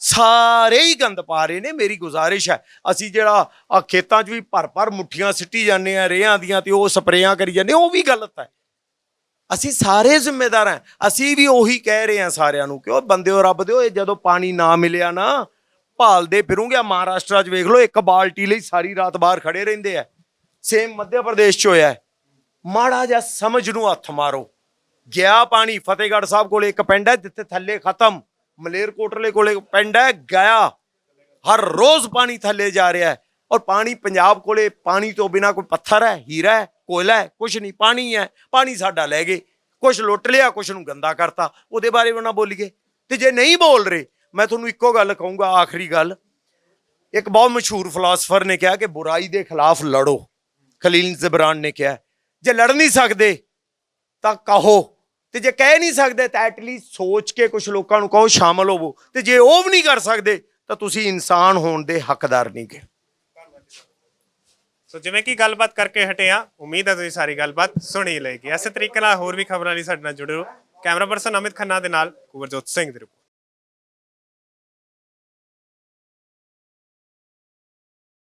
ਸਾਰੇ ਹੀ ਗੰਦ ਪਾ ਰਹੇ ਨੇ, ਮੇਰੀ ਗੁਜ਼ਾਰਿਸ਼ ਹੈ। ਅਸੀਂ ਜਿਹੜਾ ਆ ਖੇਤਾਂ 'ਚ ਵੀ ਭਰ ਭਰ ਮੁੱਠੀਆਂ ਸਿੱਟੀ ਜਾਂਦੇ ਆ ਰੇਹਾਂ ਦੀਆਂ ਤੇ ਉਹ ਸਪਰੇਆਂ ਕਰੀ ਜਾਂਦੇ ਉਹ ਵੀ ਗਲਤ ਹੈ। ਅਸੀਂ ਸਾਰੇ ਜ਼ਿੰਮੇਦਾਰ ਹਾਂ। ਅਸੀਂ ਵੀ ਉਹੀ ਕਹਿ ਰਹੇ ਹਾਂ ਸਾਰਿਆਂ ਨੂੰ ਕਿ ਉਹ ਬੰਦਿਓ ਰੱਬ ਦਿਓ ਇਹ ਜਦੋਂ ਪਾਣੀ ਨਾ ਮਿਲਿਆ ਨਾ, ਭਾਲਦੇ ਫਿਰੂਗੇ। ਆਹ ਮਹਾਰਾਸ਼ਟਰ 'ਚ ਵੇਖ ਲਓ, ਇੱਕ ਬਾਲਟੀ ਲਈ ਸਾਰੀ ਰਾਤ ਬਾਹਰ ਖੜੇ ਰਹਿੰਦੇ ਆ। ਸੇਮ ਮੱਧ ਪ੍ਰਦੇਸ਼ 'ਚ ਹੋਇਆ। ਹੈ। ਮਾੜਾ ਜਿਹਾ ਸਮਝ ਨੂੰ ਹੱਥ ਮਾਰੋ। ਗਿਆ ਪਾਣੀ, ਫਤਿਹਗੜ੍ਹ ਸਾਹਿਬ ਕੋਲੇ ਇੱਕ ਪਿੰਡ ਹੈ, ਜਿੱਥੇ ਥੱਲੇ ਖਤਮ। ਮਲੇਰਕੋਟਲੇ ਕੋਲੇ ਪਿੰਡ ਹੈ, ਗਿਆ। ਹਰ ਰੋਜ਼ ਪਾਣੀ ਥੱਲੇ ਜਾ ਰਿਹਾ ਹੈ। ਔਰ ਪਾਣੀ ਪੰਜਾਬ ਕੋਲੇ, ਪਾਣੀ ਤੋਂ ਬਿਨਾ ਕੋਈ ਪੱਥਰ ਹੈ, ਹੀਰਾ ਹੈ। ਕੋਇਲਾ ਹੈ ਕੁਝ ਨਹੀਂ, ਪਾਣੀ ਹੈ, ਪਾਣੀ ਸਾਡਾ ਲੈ ਗਏ। ਕੁਛ ਲੁੱਟ ਲਿਆ, ਕੁਛ ਨੂੰ ਗੰਦਾ ਕਰਤਾ। ਉਹਦੇ ਬਾਰੇ ਵੀ ਨਾ ਬੋਲੀਏ। ਤੇ ਜੇ ਨਹੀਂ ਬੋਲ ਰਹੇ, ਮੈਂ ਤੁਹਾਨੂੰ ਇੱਕੋ ਗੱਲ ਕਹੂੰਗਾ, ਆਖਰੀ ਗੱਲ। ਇੱਕ ਬਹੁਤ ਮਸ਼ਹੂਰ ਫਿਲਾਸਫਰ ਨੇ ਕਿਹਾ ਕਿ ਬੁਰਾਈ ਦੇ ਖਿਲਾਫ ਲੜੋ। ਖਲੀਲ ਜ਼ਬਰਾਨ ਨੇ ਕਿਹਾ, ਜੇ ਲੜ ਨਹੀਂ ਸਕਦੇ, ਤਾਂ ਕਹੋ। ਤੇ ਜੇ ਕਹਿ ਨਹੀਂ ਸਕਦੇ, ਤਾਂ ਐਟਲੀਸਟ ਸੋਚ ਕੇ ਕੁਝ ਲੋਕਾਂ ਨੂੰ ਕਹੋ, ਸ਼ਾਮਲ ਹੋਵੋ। ਤੇ ਜੇ ਉਹ ਵੀ ਨਹੀਂ ਕਰ ਸਕਦੇ, ਤਾਂ ਤੁਸੀਂ ਇਨਸਾਨ ਹੋਣ ਦੇ ਹੱਕਦਾਰ ਨਹੀਂ ਗਏ ਸੋ ਜਿਵੇਂ ਕਿ ਗੱਲਬਾਤ ਕਰਕੇ ਹਟੇ ਆ ਉਮੀਦ ਹੈ ਤੁਸੀਂ ਸਾਰੀ ਗੱਲਬਾਤ ਸੁਣੀ ਲਏਗੀ। ਇਸੇ ਤਰੀਕੇ ਨਾਲ ਹੋਰ ਵੀ ਖਬਰਾਂ ਲਈ ਸਾਡੇ ਨਾਲ ਜੁੜੇ ਰਹੋ। ਕੈਮਰਾ ਪਰਸਨ ਅਮਿਤ ਖੰਨਾ ਦੇ ਨਾਲ, ਕੁਵਰਜੋਤ ਸਿੰਘ ਦੀ